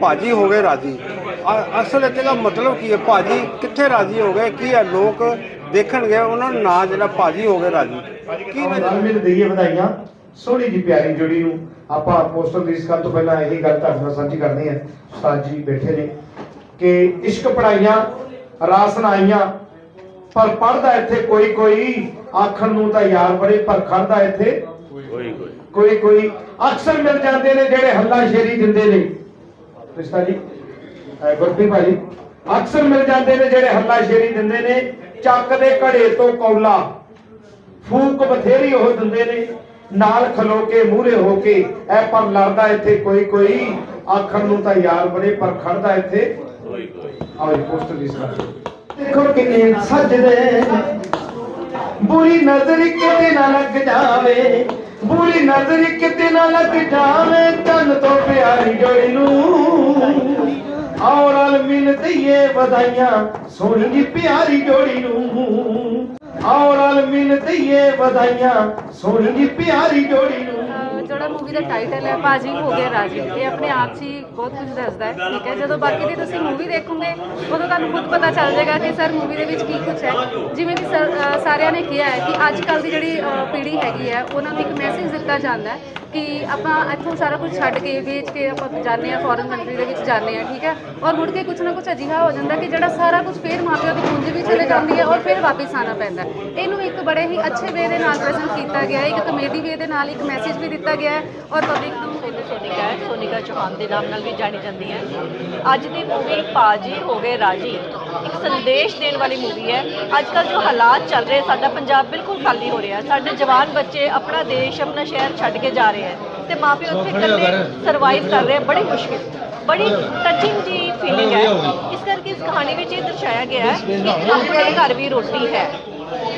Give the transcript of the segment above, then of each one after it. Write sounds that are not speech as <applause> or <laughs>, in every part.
ਭਾਜੀ ਹੋ ਗਏ ਰਾਜੀ। ਅ- ਅਸਲ ਇੱਥੇ ਦਾ ਮਤਲਬ ਕੀ ਹੈ? ਭਾਜੀ ਕਿੱਥੇ ਰਾਜੀ ਹੋ ਗਏ? ਕੀ ਹੈ? ਲੋਕ ਦੇਖਣਗੇ ਉਹਨਾਂ ਨੂੰ ਨਾਂ ਜਿਹੜਾ ਭਾਜੀ ਹੋ ਗਏ ਰਾਜੀ। ਕੀ ਵਜ੍ਹਾ? ਨਾਲ ਮਿਲ ਦਈਏ ਵਧਾਈਆਂ। ਸੋਹਣੀ ਜੀ ਪਿਆਰੀ ਜੋੜੀ ਨੂੰ ਆਪਾਂ ਪੋਸਟਰ ਰਿਲੀਜ਼ ਕਰਨ ਤੋਂ ਪਹਿਲਾਂ ਇਹੀ ਗੱਲ ਤੁਹਾਡੇ ਨਾਲ ਸਾਂਝੀ ਕਰਨੀ ਹੈ। ਉਸਤਾਦ ਜੀ ਬੈਠੇ ਨੇ ਕਿ ਇਸ਼ਕ ਪੜਾਈਆਂ ਰਾਸ ਆਈਆਂ ਪਰ ਪੜਦਾ ਇੱਥੇ ਕੋਈ ਕੋਈ ਆਖਣ ਨੂੰ ਤਾਂ ਯਾਰ ਬੜੇ ਪਰ ਖੜਦਾ ਇੱਥੇ ਕੋਈ ਕੋਈ। ਕੋਈ ਕੋਈ। ਅਕਸਰ ਮਿਲ ਜਾਂਦੇ ਨੇ ਜਿਹੜੇ ਹੱਲਾ ਸ਼ੇਰੀ ਦਿੰਦੇ ਨੇ। ਰਿਸ਼ਤਾ ਜੀ ਗੁਰਪ੍ਰੀਤ ਭਾਜੀ ਅਕਸਰ ਮਿਲ ਜਾਂਦੇ ਨੇ ਜਿਹੜੇ ਹੱਲਾ ਸ਼ੇਰੀ ਦਿੰਦੇ ਨੇ ਚੱਕ ਦੇ ਘੜੇ ਤੋਂ ਕੌਲਾ। ਫੂਕ ਬਥੇਰੀ ਉਹ ਦਿੰਦੇ ਨੇ ਨਾਲ ਖਲੋ ਕੇ ਮੂਹਰੇ ਹੋ ਕੇ ਐ ਪਰ ਲੜਦਾ ਇੱਥੇ ਕੋਈ ਕੋਈ ਆਖਣ ਨੂੰ ਤਾਂ ਯਾਰ ਬੜੇ ਪਰ ਖੜਦਾ ਇੱਥੇ ਕੋਈ ਕੋਈ। ਆਓ ਪੋਸਟਰ ਦੀ ਸਲਾਹ ਦੇਖੋ ਕਿੰਨੇ ਸੱਜਦੇ ਬੁਰੀ ਨਜ਼ਰ ਕਿਤੇ ਨਾ ਲੱਗ ਜਾਵੇ, ਬੁਰੀ ਨਜ਼ਰ ਕਿਤੇ ਨਾ ਲੱਗ ਜਾਵੇ ਤਨ ਤੋਂ ਪਿਆਰੀ ਜੋੜੀ ਨੂੰ। ਔਰ ਰਲ ਮਿਲ ਦਈਏ ਵਧਾਈਆਂ ਸੋਹਣੀ ਜੀ ਪਿਆਰੀ ਜੋੜੀ ਨੂੰ। ਔਰ ਰਲ ਮਿਲ ਦਈਏ ਵਧਾਈਆਂ ਸੋਹਣੀ ਜੀ ਪਿਆਰੀ ਜੋੜੀ ਨੂੰ। ਜਿਹੜਾ ਮੂਵੀ ਦਾ ਟਾਈਟਲ ਹੈ ਬਾਜੀ ਹੋ ਗਿਆ ਰਾਜੀ। ਇਹ ਆਪਣੇ ਆਪ 'ਚ ਹੀ ਬਹੁਤ ਕੁਝ ਦੱਸਦਾ ਹੈ, ਠੀਕ ਹੈ? ਜਦੋਂ ਬਾਕੀ ਦੀ ਤੁਸੀਂ ਮੂਵੀ ਦੇਖੋਗੇ, ਉਦੋਂ ਤੁਹਾਨੂੰ ਖੁਦ ਪਤਾ ਚੱਲ ਜਾਏਗਾ ਕਿ ਸਰ ਮੂਵੀ ਦੇ ਵਿੱਚ ਕੀ ਕੁਝ ਹੈ। ਜਿਵੇਂ ਕਿ ਸਰ ਅਹ, ਸਾਰਿਆਂ ਨੇ ਕਿਹਾ ਹੈ ਕਿ ਅੱਜ ਕੱਲ ਦੀ ਜਿਹੜੀ, ਅਹ, ਪੀੜ੍ਹੀ ਹੈਗੀ ਹੈ, ਉਹਨਾਂ ਨੂੰ ਇੱਕ ਮੈਸੇਜ ਦਿੱਤਾ ਜਾਂਦਾ ਹੈ ਕਿ ਆਪਾਂ ਇੱਥੋਂ ਸਾਰਾ ਕੁਝ ਛੱਡ ਕੇ, ਵੇਚ ਕੇ ਆਪਾਂ ਜਾਂਦੇ ਆ ਫੋਰਨ ਕੰਟਰੀ ਦੇ ਵਿੱਚ ਜਾਂਦੇ ਆ ਠੀਕ ਹੈ? ਔਰ ਮੁੜ ਕੇ ਕੁਝ ਨਾ ਕੁਝ ਅਜਿਹਾ ਹੋ ਜਾਂਦਾ ਕਿ ਜਿਹੜਾ ਸਾਰਾ ਕੁਝ ਫੇਰ ਮਾਪਿਆਂ ਦੀ ਪੂੰਜੀ ਵੀ ਚਲੇ ਜਾਂਦੀ ਹੈ ਔਰ ਫਿਰ ਵਾਪਸ ਆਣਾ ਪੈਂਦਾ ਹੈ। ਇਹਨੂੰ ਇੱਕ ਬੜੇ ਹੀ ਅੱਛੇ ਵੇ ਦੇ ਨਾਲ ਪ੍ਰੈਜ਼ੈਂਟ ਕੀਤਾ ਗਿਆ ਹੈ, ਇੱਕ ਕਮੇਡੀ ਵੇ ਦੇ ਨਾਲ ਇੱਕ ਮੈਸੇਜ ਵੀ ਦਿੱਤਾ ਗਿਆ ਹੈ ਔਰ ਪਬਲਿਕ ਨੂੰ ਸੋਨੀ ਸੋਨਿਕਾ ਹੈ ਸੋਨਿਕਾ ਚੌਹਾਨ ਦੇ ਨਾਮ ਨਾਲ ਵੀ ਜਾਣੀ ਜਾਂਦੀ ਹੈ। ਅੱਜ ਦੀ ਮੂਵੀ ਪਾਜੀ ਹੋ ਗਏ ਰਾਜੀ ਇੱਕ ਸੰਦੇਸ਼ ਦੇਣ ਵਾਲੀ ਮੂਵੀ ਹੈ। ਅੱਜ ਕੱਲ ਜੋ ਹਾਲਾਤ ਚੱਲ ਰਹੇ ਸਾਡਾ ਪੰਜਾਬ ਬਿਲਕੁਲ ਖਾਲੀ ਹੋ ਰਿਹਾ ਸਾਡੇ ਜਵਾਨ ਬੱਚੇ ਆਪਣਾ ਦੇਸ਼ ਆਪਣਾ ਸ਼ਹਿਰ ਛੱਡ ਕੇ ਜਾ ਰਹੇ ਹੈ ਤੇ ਮਾਪੇ ਉੱਥੇ ਇਕੱਲੇ ਸਰਵਾਈਵ ਕਰ ਰਹੇ ਬੜੀ ਮੁਸ਼ਕਿਲ ਬੜੀ ਟੱਚਿੰਗ ਜੀ ਫੀਲਿੰਗ ਹੈ। ਇਸ ਕਰਕੇ ਇਸ ਕਹਾਣੀ ਵਿੱਚ ਇਹ ਦਰਸਾਇਆ ਗਿਆ ਹੈ ਕਿ ਆਪਣੇ ਘਰ ਵੀ ਰੋਟੀ ਹੈ।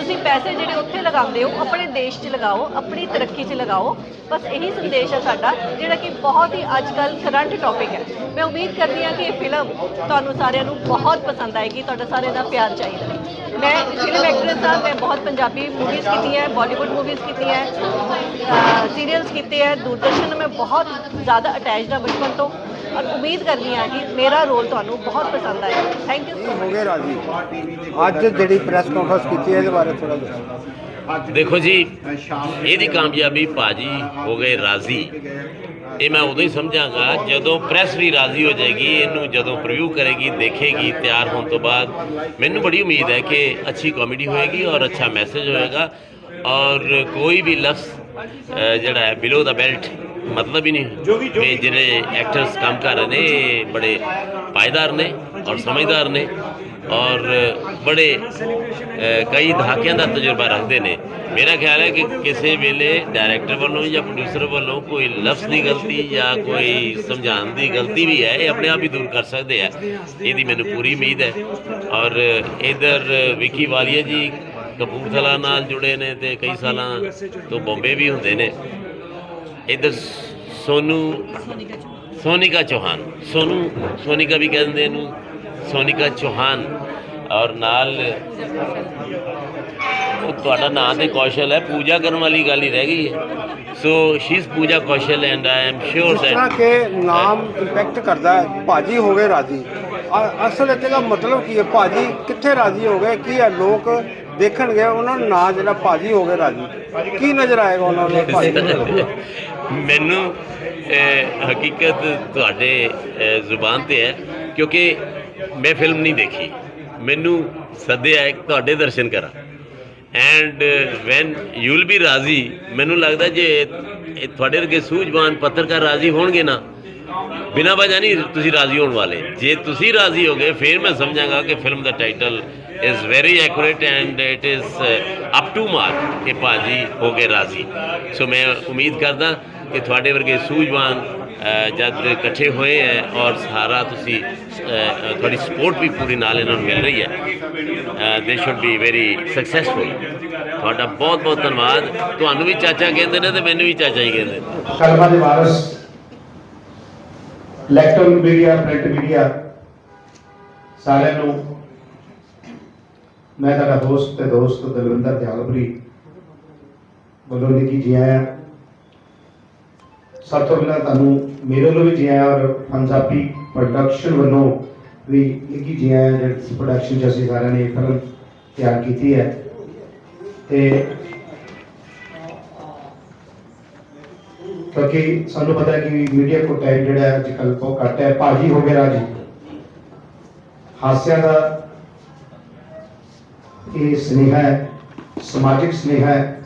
ਤੁਸੀਂ ਪੈਸੇ ਜਿਹੜੇ ਉੱਥੇ ਲਗਾਉਂਦੇ ਹੋ, ਆਪਣੇ ਦੇਸ਼ 'ਚ ਲਗਾਓ, ਆਪਣੀ ਤਰੱਕੀ 'ਚ ਲਗਾਓ, ਬਸ ਇਹੀ ਸੰਦੇਸ਼ ਹੈ ਸਾਡਾ, ਜਿਹੜਾ ਕਿ ਬਹੁਤ ਹੀ ਅੱਜ ਕੱਲ ਕਰੰਟ ਟੌਪਿਕ ਹੈ। ਮੈਂ ਉਮੀਦ ਕਰਦੀ ਹਾਂ ਕਿ ਇਹ ਫਿਲਮ ਤੁਹਾਨੂੰ ਸਾਰਿਆਂ ਨੂੰ ਬਹੁਤ ਪਸੰਦ ਆਏਗੀ, ਤੁਹਾਡਾ ਸਾਰਿਆਂ ਦਾ ਪਿਆਰ ਚਾਹੀਦਾ ਮੈਂ ਫਿਲਮ ਐਕਟਰੈਸ ਹਾਂ ਮੈਂ ਬਹੁਤ ਪੰਜਾਬੀ ਮੂਵੀਜ਼ ਕੀਤੀਆਂ ਹੈ ਬਾਲੀਵੁੱਡ ਮੂਵੀਜ਼ ਕੀਤੀਆਂ ਹੈ ਸੀਰੀਅਲਸ ਕੀਤੇ ਹੈ ਦੂਰਦਰਸ਼ਨ ਮੈਂ ਬਹੁਤ ਜ਼ਿਆਦਾ ਅਟੈਚਡ ਹਾਂ ਬਚਪਨ ਤੋਂ ਔਰ ਉਮੀਦ ਕਰਦੀ ਹਾਂ ਕਿ ਮੇਰਾ ਰੋਲ ਤੁਹਾਨੂੰ ਬਹੁਤ ਪਸੰਦ ਆਏਗਾ। ਥੈਂਕ ਯੂ ਸੋ ਹੋ ਗਏ ਰਾਜੀ। ਅੱਜ ਜਿਹੜੀ ਪ੍ਰੈਸ ਕਾਨਫਰੰਸ ਕੀਤੀ ਹੈ ਇਹਦੇ ਬਾਰੇ ਥੋੜਾ ਦੱਸੋ। ਦੇਖੋ ਜੀ ਇਹਦੀ ਕਾਮਯਾਬੀ ਭਾਜੀ ਹੋ ਗਏ ਰਾਜ਼ੀ। ਇਹ ਮੈਂ ਉਦੋਂ ਹੀ ਸਮਝਾਂਗਾ ਜਦੋਂ ਪ੍ਰੈਸ ਵੀ ਰਾਜ਼ੀ ਹੋ ਜਾਏਗੀ ਇਹਨੂੰ ਜਦੋਂ ਪ੍ਰੀਵਿਊ ਕਰੇਗੀ ਦੇਖੇਗੀ ਤਿਆਰ ਹੋਣ ਤੋਂ ਬਾਅਦ ਮੈਨੂੰ ਬੜੀ ਉਮੀਦ ਹੈ ਕਿ ਅੱਛੀ ਕਾਮੇਡੀ ਹੋਏਗੀ ਔਰ ਅੱਛਾ ਮੈਸੇਜ ਹੋਏਗਾ ਔਰ ਕੋਈ ਵੀ ਲਫ਼ਜ਼ ਜਿਹੜਾ ਹੈ ਬਿਲੋ ਦਾ ਬੈਲਟ ਮਤਲਬ ਹੀ ਨਹੀਂ ਵੀ ਜਿਹੜੇ ਐਕਟਰਸ ਕੰਮ ਕਰ ਰਹੇ ਨੇ ਬੜੇ ਪਾਇਦਾਰ ਨੇ ਔਰ ਸਮਝਦਾਰ ਨੇ ਔਰ ਬੜੇ ਕਈ ਦਹਾਕਿਆਂ ਦਾ ਤਜਰਬਾ ਰੱਖਦੇ ਨੇ। ਮੇਰਾ ਖਿਆਲ ਹੈ ਕਿ ਕਿਸੇ ਵੇਲੇ ਡਾਇਰੈਕਟਰ ਵੱਲੋਂ ਜਾਂ ਪ੍ਰੋਡਿਊਸਰ ਵੱਲੋਂ ਕੋਈ ਲਫ਼ਜ਼ ਦੀ ਗਲਤੀ ਜਾਂ ਕੋਈ ਸਮਝਾਉਣ ਦੀ ਗਲਤੀ ਵੀ ਹੈ, ਇਹ ਆਪਣੇ ਆਪ ਹੀ ਦੂਰ ਕਰ ਸਕਦੇ ਆ। ਇਹਦੀ ਮੈਨੂੰ ਪੂਰੀ ਉਮੀਦ ਹੈ। ਔਰ ਇਧਰ ਵਿੱਕੀ ਵਾਲੀਆ ਜੀ ਕਪੂਰਥਲਾ ਨਾਲ ਜੁੜੇ ਨੇ ਤੇ ਕਈ ਸਾਲਾਂ ਤੋਂ ਬੰਬੇ ਵੀ ਹੁੰਦੇ ਨੇ। ਇਧਰ ਸੋਨੂ, ਸੋਨਿਕਾ ਚੌਹਾਨ, ਸੋਨੂ, ਸੋਨਿਕਾ ਵੀ ਕਹਿੰਦੇ ਇਹਨੂੰ ਸੋਨਿਕਾ ਚੌਹਾਨ ਔਰ ਨਾਲ ਉਹ ਤੁਹਾਡਾ ਨਾਂ ਤੇ ਕੌਸ਼ਲ ਹੈ ਪੂਜਾ ਕਰਨ ਵਾਲੀ ਗੱਲ ਹੀ ਰਹਿ ਗਈ ਹੈ। So she is Pooja Kaushal and I am sure ਜਿਸ ਦੈਟ ਕਿ ਨਾਮ ਇੰਪੈਕਟ ਕਰਦਾ ਹੈ ਭਾਜੀ ਹੋ ਗਏ ਰਾਜੀ। ਅਸਲ ਇੱਥੇ ਦਾ ਮਤਲਬ ਕੀ ਹੈ ਭਾਜੀ ਕਿੱਥੇ ਰਾਜੀ ਹੋ ਗਏ ਕੀ ਹੈ? ਲੋਕ ਦੇਖਣਗੇ ਉਹਨਾਂ ਨੂੰ ਨਾਂ ਜਿਹੜਾ ਭਾਜੀ ਹੋ ਗਏ ਰਾਜੀ। ਕੀ ਨਜ਼ਰ ਆਏਗਾ ਉਹਨਾਂ ਨੂੰ ਭਾਜੀ <laughs> ਮੈਨੂੰ ਹਕੀਕਤ ਤੁਹਾਡੇ ਜ਼ੁਬਾਨ ਤੇ ਹੈ ਕਿਉਂਕਿ ਮੈਂ ਫਿਲਮ ਨਹੀਂ ਦੇਖੀ। ਮੈਨੂੰ ਸੱਦਿਆ ਹੈ ਤੁਹਾਡੇ ਦਰਸ਼ਨ ਕਰਾਂ। And when you will be ਰਾਜ਼ੀ ਮੈਨੂੰ ਲੱਗਦਾ ਜੇ ਤੁਹਾਡੇ ਵਰਗੇ ਸੂਝਵਾਨ ਪੱਤਰਕਾਰ ਰਾਜ਼ੀ ਹੋਣਗੇ ਨਾ, ਬਿਨਾਂ ਵਜ੍ਹਾ ਨਹੀਂ ਤੁਸੀਂ ਰਾਜ਼ੀ ਹੋਣ ਵਾਲੇ। ਜੇ ਤੁਸੀਂ ਰਾਜ਼ੀ ਹੋ ਗਏ ਫਿਰ ਮੈਂ ਸਮਝਾਂਗਾ ਕਿ film the title is very accurate and it is up to mark ਕਿ ਭਾਜੀ ਹੋ ਗਏ ਰਾਜ਼ੀ। ਸੋ ਮੈਂ ਉਮੀਦ ਕਰਦਾ ਕਿ ਤੁਹਾਡੇ ਵਰਗੇ ਸੂਝਵਾਨ ਜਦ ਇਕੱਠੇ ਹੋਏ ਹੈ ਔਰ ਸਾਰਾ ਤੁਸੀਂ ਤੁਹਾਡੀ ਸਪੋਰਟ ਵੀ ਪੂਰੀ ਨਾਲ ਇਹਨਾਂ ਨੂੰ ਮਿਲ ਰਹੀ ਹੈ ਦੇ ਸ਼ੁੱਡ ਬੀ ਵੈਰੀ ਸਕਸੈਸਫੁਲ ਤੁਹਾਡਾ ਬਹੁਤ ਬਹੁਤ ਧੰਨਵਾਦ। ਤੁਹਾਨੂੰ ਵੀ ਚਾਚਾ ਕਹਿੰਦੇ ਨੇ ਤੇ ਮੈਨੂੰ ਵੀ ਚਾਚਾ ਹੀ ਕਹਿੰਦੇ ਨੇ। ਕਲਮਾ ਦੇ ਵਾਰਸ ਇਲੈਕਟ੍ਰੋਨਿਕ ਮੀਡੀਆ ਪ੍ਰਿੰਟ ਮੀਡੀਆ ਸਾਰਿਆਂ ਨੂੰ ਮੈਂ ਤੁਹਾਡਾ ਦੋਸਤ ਤੇ ਦੋਸਤ ਦਲਵਿੰਦਰ ਦਿਆਲਪੁਰੀ ਵੱਲੋਂ ਨਿੱਕੀ ਜੀ ਆਇਆ ਸਭ ਤੋਂ ਪਹਿਲਾਂ ਤੁਹਾਨੂੰ ਮੇਰੇ ਵੱਲੋਂ ਵੀ ਜੀ ਆਇਆਂ ਔਰ ਪੰਜਾਬੀ ਪ੍ਰੋਡਕਸ਼ਨ ਵੱਲੋਂ ਵੀ ਇੱਕ ਹੀ ਜੀ ਆਇਆਂ ਜਿਹੜੀ ਪ੍ਰੋਡਕਸ਼ਨ 'ਚ ਅਸੀਂ ਸਾਰਿਆਂ ਨੇ ਫਿਲਮ ਤਿਆਰ ਕੀਤੀ ਹੈ। ਤੇ ਕਿਉਂਕਿ ਸਾਨੂੰ ਪਤਾ ਹੈ ਕਿ ਮੀਡੀਆ ਕੋ ਟਾਈਮ ਜਿਹੜਾ ਅੱਜ ਕੱਲ੍ਹ ਬਹੁਤ ਘੱਟ ਹੈ। ਭਾਜੀ, ਹੋ ਗਿਆ ਰਾਜੀ। ਹਾਸਿਆਂ ਦਾ ਇਹ ਸਨੇਹਾ ਹੈ, ਸਮਾਜਿਕ ਸਨੇਹਾ ਹੈ।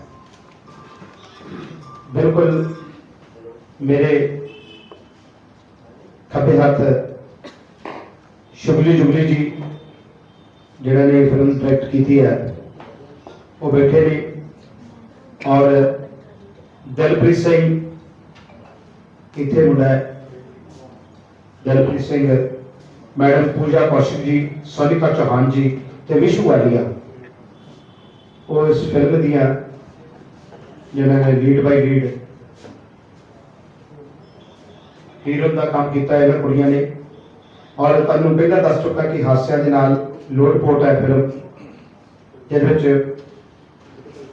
ਬਿਲਕੁਲ ਮੇਰੇ ਖੱਬੇ ਹੱਥ ਸ਼ੁਭਲੀ ਜੁਬਲੀ ਜੀ ਜਿਹੜਾ ਨੇ ਫਿਲਮ ਡਾਇਰੈਕਟ ਕੀਤੀ ਹੈ, ਉਹ ਬੈਠੇ ਨੇ ਔਰ ਦਲਪ੍ਰੀਤ ਸਿੰਘ ਇੱਥੇ ਮੁੰਡਾ ਹੈ। ਦਲਪ੍ਰੀਤ ਸਿੰਘ, ਮੈਡਮ ਪੂਜਾ ਕੌਸ਼ਿਕ ਜੀ, ਸੋਨਿਕਾ ਚੌਹਾਨ ਜੀ ਤੇ ਵਿਸ਼ੂ ਵਾਲੀਆ। ਉਹ ਇਸ ਫਿਲਮ ਦੀਆਂ, ਜਿਹਨਾਂ ਨੇ ਲੀਡ ਬਾਈ ਲੀਡ ਹੀਰੋ ਦਾ ਕੰਮ ਕੀਤਾ ਇਹਨਾਂ ਕੁੜੀਆਂ ਨੇ। ਔਰ ਤੁਹਾਨੂੰ ਪਹਿਲਾਂ ਦੱਸ ਚੁੱਕਾ ਕਿ ਹਾਸਿਆਂ ਦੇ ਨਾਲ ਲੋਡ ਪੋਟ ਹੈ ਫਿਲਮ ਜਿਹਦੇ ਵਿੱਚ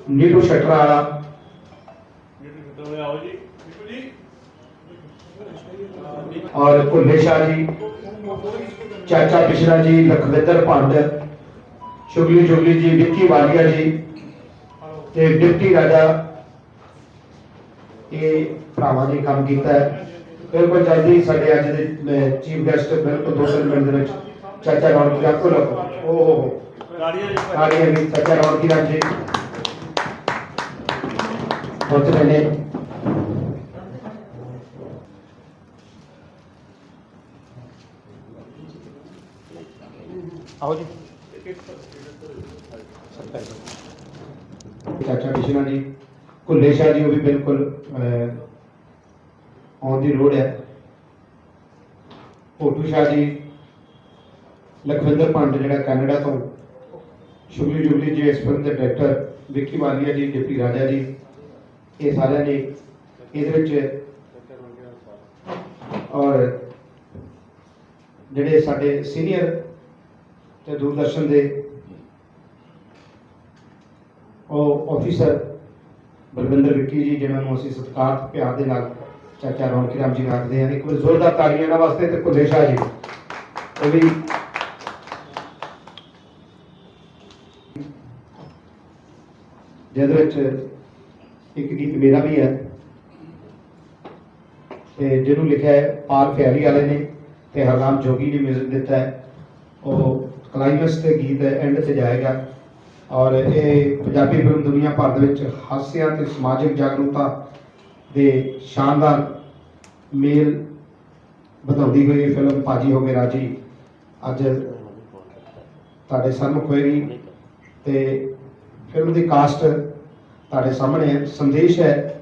ਨੀਟੂ ਸ਼ਟਰ ਵਾਲਾ। ਔਰ ਭੁੱਲੇ ਸ਼ਾਹ ਜੀ, ਚਾਚਾ ਪਿਛੜਾ ਜੀ, ਲਖਵਿੰਦਰ ਭੰਡ, ਸ਼ੁਗਲੀ ਜੁਗਲੀ ਜੀ, ਵਿੱਕੀ ਵਾਲੀਆ ਜੀ ਤੇ ਡਿਪਟੀ ਰਾਜਾ। ਇਹ ਭਰਾਵਾਂ ਨੇ ਕੰਮ ਕੀਤਾ ਹੈ। ਬਿਲਕੁਲ ਜਲਦੀ ਸਾਡੇ ਅੱਜ ਦੇ ਚੀਫ ਗੈਸਟ ਬਿਲਕੁਲ ਦੋ ਤਿੰਨ ਮਿੰਟ ਦੇ ਵਿੱਚ ਚਾਚਾ ਰੌਣਕੀ ਰਾਮ ਕੋਲ ਓ ਹੋ ਹੋ। ਗਾੜੀਆਂ ਵੀ ਚਾਚਾ ਰੌਣਕੀ ਰਾਮ ਜੀ। ਬਹੁਤ ਨੇ ਆਓ ਜੀ। ਚਾਚਾ ਕਿਸ਼ਨਾ ਜੀ ਕੁੱਲੇ ਸ਼ਾਹ ਜੀ ਉਹ ਵੀ ਬਿਲਕੁਲ ਆਉਣ ਦੀ ਲੋੜ ਹੈ। ਭੋਟੂ ਸ਼ਾਹ ਜੀ, ਲਖਵਿੰਦਰ ਪੰਡ ਜਿਹੜਾ ਕੈਨੇਡਾ ਤੋਂ ਸ਼ੁਗਲੀ ਜੁਗਲੀ ਜੀ ਇਸ ਫਿਲਮ ਦੇ ਡਾਇਰੈਕਟਰ ਵਿੱਕੀ ਵਾਲੀਆ ਜੀ, ਡਿਪਟੀ ਰਾਜਾ ਜੀ, ਇਹ ਸਾਰਿਆਂ ਨੇ ਇਹਦੇ ਵਿੱਚ ਔਰ ਜਿਹੜੇ ਸਾਡੇ ਸੀਨੀਅਰ ਤੇ ਦੂਰਦਰਸ਼ਨ ਦੇ ਉਹ ਆਫੀਸਰ ਬਲਵਿੰਦਰ ਵਿੱਕੀ ਜੀ, ਜਿਨ੍ਹਾਂ ਨੂੰ ਅਸੀਂ ਸਤਿਕਾਰ, ਪਿਆਰ ਦੇ ਨਾਲ ਚਾਚਾ ਰੌਣਕੀ ਰਾਮ ਜੀ ਆਖਦੇ ਹਨ ਇੱਕ ਵਾਰ ਜ਼ੋਰਦਾਰ ਤਾੜੀਆਂ ਇਹਨਾਂ ਵਾਸਤੇ ਤੇ ਭੁੱਲੇ ਸ਼ਾਹ ਜੀ। ਉਹ ਵੀ ਜਿਹਦੇ ਵਿੱਚ ਇੱਕ ਗੀਤ ਮੇਰਾ ਵੀ ਹੈ ਤੇ ਜਿਹਨੂੰ ਲਿਖਿਆ ਹੈ, ਪਾਲ ਫਿਆਲੀ ਵਾਲੇ ਨੇ ਤੇ ਹਰਨਾਮ ਜੋਗੀ ਨੇ ਮਿਊਜ਼ਿਕ ਦਿੱਤਾ ਹੈ। ਉਹ ਕਲਾਈਮੈਕਸ ਤੇ ਗੀਤ ਐਂਡ ਤੇ ਜਾਏਗਾ ਔਰ ਇਹ ਪੰਜਾਬੀ ਫਿਲਮ ਦੁਨੀਆ ਭਰ ਦੇ ਵਿੱਚ ਹਾਸਿਆਂ ਤੇ ਸਮਾਜਿਕ ਜਾਗਰੂਕਤਾ ਦੇ ਸ਼ਾਨਦਾਰ ਮੇਲ ਵਧਾਉਂਦੀ ਹੋਈ ਇਹ ਫਿਲਮ ਪਾਜੀ ਹੋ ਗਏ ਰਾਜੀ ਅੱਜ ਤੁਹਾਡੇ ਸਾਹਮਣੇ ਹੋਏਗੀ ਤੇ ਫਿਲਮ ਦੀ ਕਾਸਟ ਤੁਹਾਡੇ ਸਾਹਮਣੇ ਹੈ, ਸੰਦੇਸ਼ ਹੈ,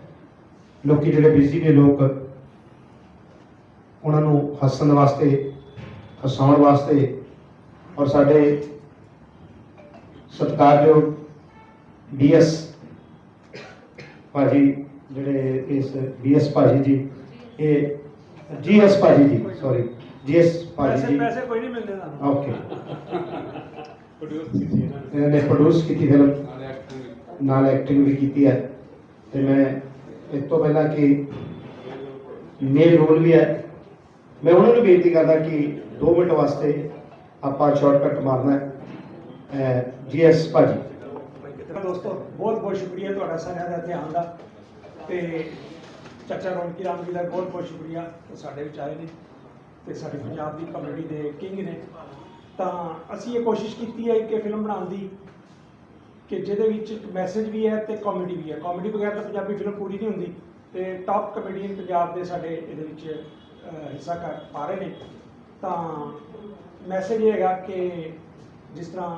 ਲੋਕੀ ਜਿਹੜੇ ਬਿਜ਼ੀ ਨੇ ਲੋਕ, ਉਹਨਾਂ ਨੂੰ ਹੱਸਣ ਵਾਸਤੇ, ਹਸਾਉਣ ਵਾਸਤੇ ਔਰ ਸਾਡੇ ਸਤਿਕਾਰਯੋਗ ਬੀਐਸ ਭਾਜੀ ਜਿਹੜੇ ਇਸ ਬੀਐਸ ਭਾਜੀ ਜੀ ਇਹ ਜੀਐਸ ਭਾਜੀ ਜੀ ਸੌਰੀ ਜੀਐਸ ਭਾਜੀ ਜੀ। ਪੈਸੇ ਕੋਈ ਨਹੀਂ ਮਿਲਦੇ ਤੁਹਾਨੂੰ ਓਕੇ <laughs> ਇਹਨਾਂ ਨੇ। ਪ੍ਰੋਡਿਊਸ ਕੀਤੀ ਫਿਲਮ ਨਾਲ ਐਕਟਿੰਗ ਵੀ ਕੀਤੀ ਹੈ। ਤੇ ਮੈਂ ਇਸ ਤੋਂ ਪਹਿਲਾਂ ਕਿ ਮੇਲ ਰੋਲ ਵੀ ਹੈ। ਮੈਂ ਉਹਨਾਂ ਨੂੰ ਬੇਨਤੀ ਕਰਦਾ ਕਿ 2 ਮਿੰਟ ਵਾਸਤੇ ਆਪਾਂ ਸ਼ਾਰਟਕਟ ਮਾਰਨਾ ਹੈ। ਜੀਐਸ ਭਾਜੀ। ਦੋਸਤੋ ਬਹੁਤ ਬਹੁਤ ਸ਼ੁਕਰੀਆ ਤੁਹਾਡਾ ਸਾਰਿਆਂ ਦਾ ਆਉਣ ਦਾ। ਤੇ ਚਾਚਾ ਰੌਣਕੀ ਰਾਮ ਜੀ ਦਾ ਬਹੁਤ ਬਹੁਤ ਸ਼ੁਕਰੀਆ ਉਹ ਸਾਡੇ ਵਿੱਚ ਆਏ ਨੇ ਤੇ ਸਾਡੀ ਪੰਜਾਬ ਦੀ ਕਮੇਡੀ ਦੇ ਕਿੰਗ ਨੇ। ਤਾਂ ਅਸੀਂ ਇਹ ਕੋਸ਼ਿਸ਼ ਕੀਤੀ ਹੈ ਕਿ ਫਿਲਮ ਬਣਾਉਣ ਦੀ ਕਿ ਜਿਹਦੇ ਵਿੱਚ ਇੱਕ ਮੈਸੇਜ ਵੀ ਹੈ ਤੇ ਕਾਮੇਡੀ ਵੀ ਹੈ। ਕਾਮੇਡੀ ਬਗੈਰ ਤਾਂ ਪੰਜਾਬੀ ਫਿਲਮ ਪੂਰੀ ਨਹੀਂ ਹੁੰਦੀ ਤੇ ਟਾਪ ਕਮੇਡੀਅਨ ਪੰਜਾਬ ਦੇ ਸਾਡੇ ਇਹਦੇ ਵਿੱਚ ਹਿੱਸਾ ਕਰ ਪਾ ਰਹੇ ਨੇ। ਤਾਂ ਮੈਸੇਜ ਇਹ ਹੈਗਾ ਕਿ ਜਿਸ ਤਰ੍ਹਾਂ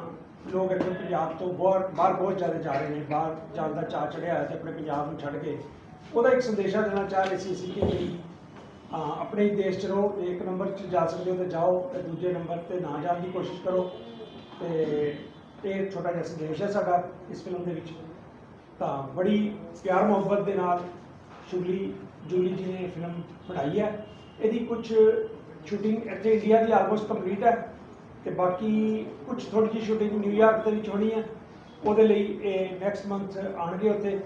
ਲੋਕ ਇੱਥੇ ਪੰਜਾਬ ਤੋਂ ਬਹੁਤ, ਬਾਹਰ ਬਹੁਤ ਜ਼ਿਆਦਾ ਜਾ ਰਹੇ ਨੇ, ਬਾਹਰ ਜਾਣ ਦਾ ਚਾਅ ਚੜਿਆ ਹੈ ਤੇ ਆਪਣੇ ਪੰਜਾਬ ਨੂੰ ਛੱਡ ਕੇ ਉਹਦਾ ਇੱਕ ਸੰਦੇਸ਼ਾ ਦੇਣਾ ਚਾਹ ਰਹੇ ਸੀ ਅਸੀਂ ਕਿ ਵੀ ਹਾਂ, ਆਪਣੇ ਹੀ ਦੇਸ਼ 'ਚ ਰਹੋ ਇੱਕ ਨੰਬਰ 'ਚ ਜਾ ਸਕਦੇ ਹੋ ਤੇ ਜਾਓ ਤੇ ਦੂਜੇ ਨੰਬਰ ਤੇ ਨਾ ਜਾਣ ਦੀ ਕੋਸ਼ਿਸ਼ ਕਰੋ। ਤੇ ਇਹ ਛੋਟਾ ਜਿਹਾ ਸੰਦੇਸ਼ ਹੈ ਸਾਡਾ ਇਸ ਫਿਲਮ ਦੇ ਵਿੱਚ। ਤਾਂ ਬੜੀ ਪਿਆਰ ਮੁਹੱਬਤ ਦੇ ਨਾਲ ਸ਼ੁਗਲੀ ਜੂਲੀ ਜੀ ਨੇ ਫਿਲਮ ਬਣਾਈ ਹੈ। ਇਹਦੀ ਕੁਝ ਸ਼ੂਟਿੰਗ ਇੱਥੇ ਇੰਡੀਆ ਦੀ ਆਲਮੋਸਟ ਕੰਪਲੀਟ ਹੈ ਤੇ ਬਾਕੀ ਕੁਝ ਥੋੜੀ ਜਿਹੀ ਸ਼ੂਟਿੰਗ ਨਿਊਯਾਰਕ ਦੇ ਵਿੱਚ ਹੋਣੀ ਹੈ। ਉਹਦੇ ਲਈ ਇਹ ਨੈਕਸਟ ਮੰਥ ਆਣਗੇ ਉੱਥੇ।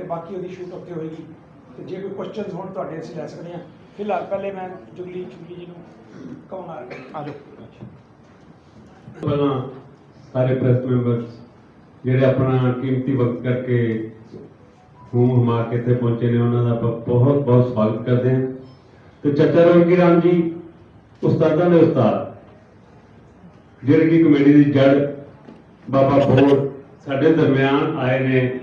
ਤੇ ਬਾਕੀ ਉਹਦੀ ਸ਼ੂਟ ਉੱਥੇ ਹੋਏਗੀ। ਤੇ ਜੇ ਕੋਈ ਕੁਐਸਚਨਸ ਹੋਣ ਤੁਹਾਡੇ ਅਸੀਂ ਲੈ ਸਕਦੇ ਹਾਂ। ਫਿਲਹਾਲ ਪਹਿਲੇ ਮੈਂ ਜੁਗਲੀ ਜੁਗਲੀ ਜੀ ਨੂੰ ਕਹਾਂਗਾ ਆ ਜਾਓ। ਪਹਿਲਾਂ ਸਾਰੇ ਪ੍ਰੈਸ ਮੈਂਬਰਸ ਜਿਹੜੇ ਆਪਣਾ ਕੀਮਤੀ ਵਕਤ ਕਰਕੇ ਹੂਮ ਹਮਾ ਕੇ ਇੱਥੇ ਪਹੁੰਚੇ ਨੇ ਉਹਨਾਂ ਦਾ ਆਪਾਂ ਬਹੁਤ ਬਹੁਤ ਸਵਾਗਤ ਕਰਦੇ ਹਾਂ। ਤੇ ਚਾਚਾ ਰਣਕੀ ਰਾਮ ਜੀ ਉਸਤਾਦਾਂ ਦੇ ਉਸਤਾਦ ਜਿਹੜੇ ਕਿ ਕਮੇਡੀ ਦੀ ਜੜ ਬਾਬਾ ਬੋੜ ਸਾਡੇ ਦਰਮਿਆਨ ਆਏ ਨੇ।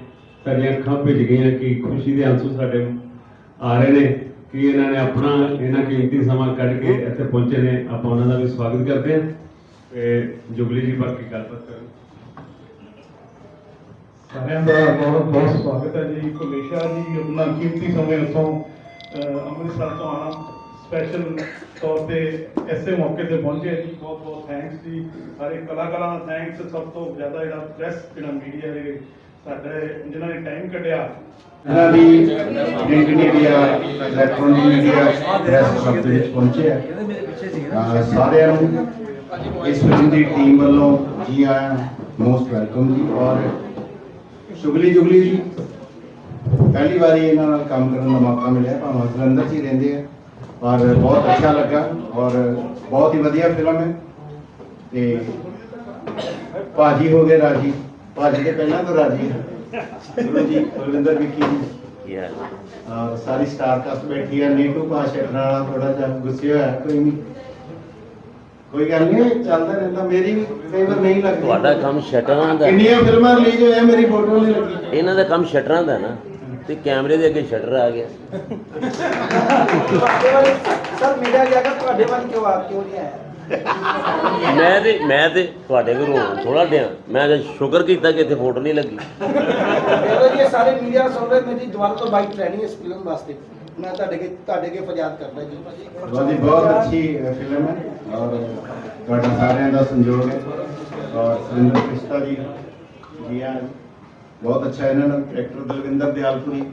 ਸਾਡੀਆਂ ਅੱਖਾਂ ਭਿੱਜ ਗਈਆਂ ਕਿ ਖੁਸ਼ੀ ਦੇ ਆਂਸੂ ਸਾਡੇ ਆ ਰਹੇ ਨੇ ਕਿ ਇਹਨਾਂ ਨੇ ਆਪਣਾ ਇਹਨਾਂ ਕੀਮਤੀ ਸਮਾਂ ਕੱਢ ਕੇ ਇੱਥੇ ਪਹੁੰਚੇ ਨੇ। ਆਪਾਂ ਉਹਨਾਂ ਦਾ ਵੀ ਸਵਾਗਤ ਕਰਦੇ ਹਾਂ ਤੇ ਜੁਗਲੀ ਜੀ ਬਾਕੀ ਗੱਲਬਾਤ ਕਰਨ। ਸਾਰਿਆਂ ਦਾ ਬਹੁਤ ਬਹੁਤ ਸਵਾਗਤ ਹੈ ਜੀ। ਕੁਲੇਸ਼ਾ ਜੀ ਆਪਣਾ ਕੀਮਤੀ ਸਮੇਂ ਉੱਥੋਂ ਅੰਮ੍ਰਿਤਸਰ ਤੋਂ ਆਣਾ ਸਪੈਸ਼ਲ ਤੌਰ ਤੇ ਐਸੇ ਮੌਕੇ ਤੇ ਪਹੁੰਚੇ ਜੀ। ਬਹੁਤ ਬਹੁਤ ਥੈਂਕਸ ਜੀ। ਸਾਰੇ ਕਲਾਕਾਰਾਂ ਦਾ ਥੈਂਕਸ ਸਭ ਤੋਂ ਜ਼ਿਆਦਾ ਜਿਹੜਾ ਪ੍ਰੈਸ ਜਿਹੜਾ ਮੀਡੀਆ ਦੇ ਸਾਡੇ ਜਿਨ੍ਹਾਂ ਨੇ ਟਾਈਮ ਕੱਢਿਆ। ਇਹਨਾਂ ਦੀ print media electronic media press ਸਭ ਦੇ ਵਿੱਚ ਪਹੁੰਚੇ ਸਾਰਿਆਂ ਨੂੰ ਇਸ ਫਿਲਮ ਦੀ ਟੀਮ ਵੱਲੋਂ ਜੀ ਆਇਆਂ ਮੋਸਟ ਵੈਲਕਮ ਜੀ। ਔਰ ਸ਼ੁਗਲੀ ਜੁਗਲੀ ਜੀ, ਪਹਿਲੀ ਵਾਰੀ ਇਹਨਾਂ ਨਾਲ ਕੰਮ ਕਰਨ ਦਾ ਮੌਕਾ ਮਿਲਿਆ। ਭਾਵੇਂ ਜਲੰਧਰ 'ਚ ਹੀ ਰਹਿੰਦੇ ਆ ਔਰ ਬਹੁਤ ਅੱਛਾ ਲੱਗਾ ਔਰ ਬਹੁਤ ਹੀ ਵਧੀਆ ਫਿਲਮ ਹੈ। ਤੇ ਭਾਜੀ ਹੋ ਗਏ ਰਾਜੀ। ਭਾਜੀ ਦੇ ਪਹਿਲਾਂ ਤੋਂ ਰਾਜੀ ਹੈ ਗੁਰੂ ਜੀ ਬਲਵਿੰਦਰ ਵਿੱਕੀ ਜੀ। ਯਾਰ ਔਰ ਸਾਰੀ ਸਟਾਰ ਕਾਸਟ ਬੈਠੀ ਹੈ ਨੀਟੂ ਭਾਸ਼ਣ ਵਾਲਾ ਥੋੜਾ ਜਿਹਾ ਗੁੱਸੇ ਹੋਇਆ ਕੋਈ ਨਹੀਂ ਕੋਈ ਗੱਲ ਨਹੀਂ ਚੱਲਦਾ ਰਹਿੰਦਾ। ਮੇਰੀ ਵੀ ਕਈ ਵਾਰ ਨਹੀਂ ਲੱਗਦੀ। ਤੁਹਾਡਾ ਕੰਮ ਸ਼ਟਰਾਂ ਦਾ। ਕਿੰਨੀਆਂ ਫਿਲਮਾਂ ਰਿਲੀਜ਼ ਹੋਈਆਂ ਮੇਰੀ ਫੋਟੋ ਨਹੀਂ ਲੱਗੀ। ਇਹਨਾਂ ਦਾ ਕੰਮ ਸ਼ਟਰਾਂ ਦਾ ਨਾ। ਤੇ ਕੈਮਰੇ ਦੇ ਅੱਗੇ ਸ਼ਟਰ ਆ ਗਿਆ। ਸਰ ਮੀਡੀਆ ਜਾ ਕੇ ਤੁਹਾਡੇ ਵੱਲ ਕਿਉਂ ਆ ਕਿਉਂ ਨਹੀਂ ਆਇਆ? <laughs> ਮੈਂ ਤੇ ਮੈਂ ਤੇ ਤੁਹਾਡੇ ਕੋਲ ਰੋਣ ਥੋੜਾ ਡਿਆ। ਮੈਂ ਤਾਂ ਸ਼ੁਕਰ ਕੀਤਾ ਕਿ ਇੱਥੇ ਫੋਟੋ ਨਹੀਂ ਲੱਗੀ। ਜਦੋਂ ਜੀ ਇਹ ਸਾਰੇ ਮੀਡੀਆ ਸੁਣ ਰਹੇ ਮੇਰੀ ਦੁਬਾਰਾ ਤੋਂ ਬਾਈਕ ਟ੍ਰੇਨਿੰਗ ਇਸ ਫਿਲਮ ਵਾਸਤੇ। ਮੈਂ ਤੁਹਾਡੇ ਕੇ ਤੁਹਾਡੇ ਕੇ ਫਰਿਆਦ ਕਰਦਾ ਜੀ। ਬਹੁਤ ਹੀ ਬਹੁਤ ਅੱਛੀ ਫਿਲਮ ਹੈ ਔਰ ਤੁਹਾਡਾ ਸਾਰਿਆਂ ਦਾ ਸੰਯੋਗ ਹੈ। ਔਰ ਸੁਰਿੰਦਰ ਕ੍ਰਿਸ਼ਤਾ ਜੀ ਜੀ ਆ ਬਹੁਤ ਅੱਛਾ ਇਹਨਾਂ ਦਾ ਕਰੈਕਟਰ ਦਲਵਿੰਦਰ ਦਿਆਲਪੁਰੀ।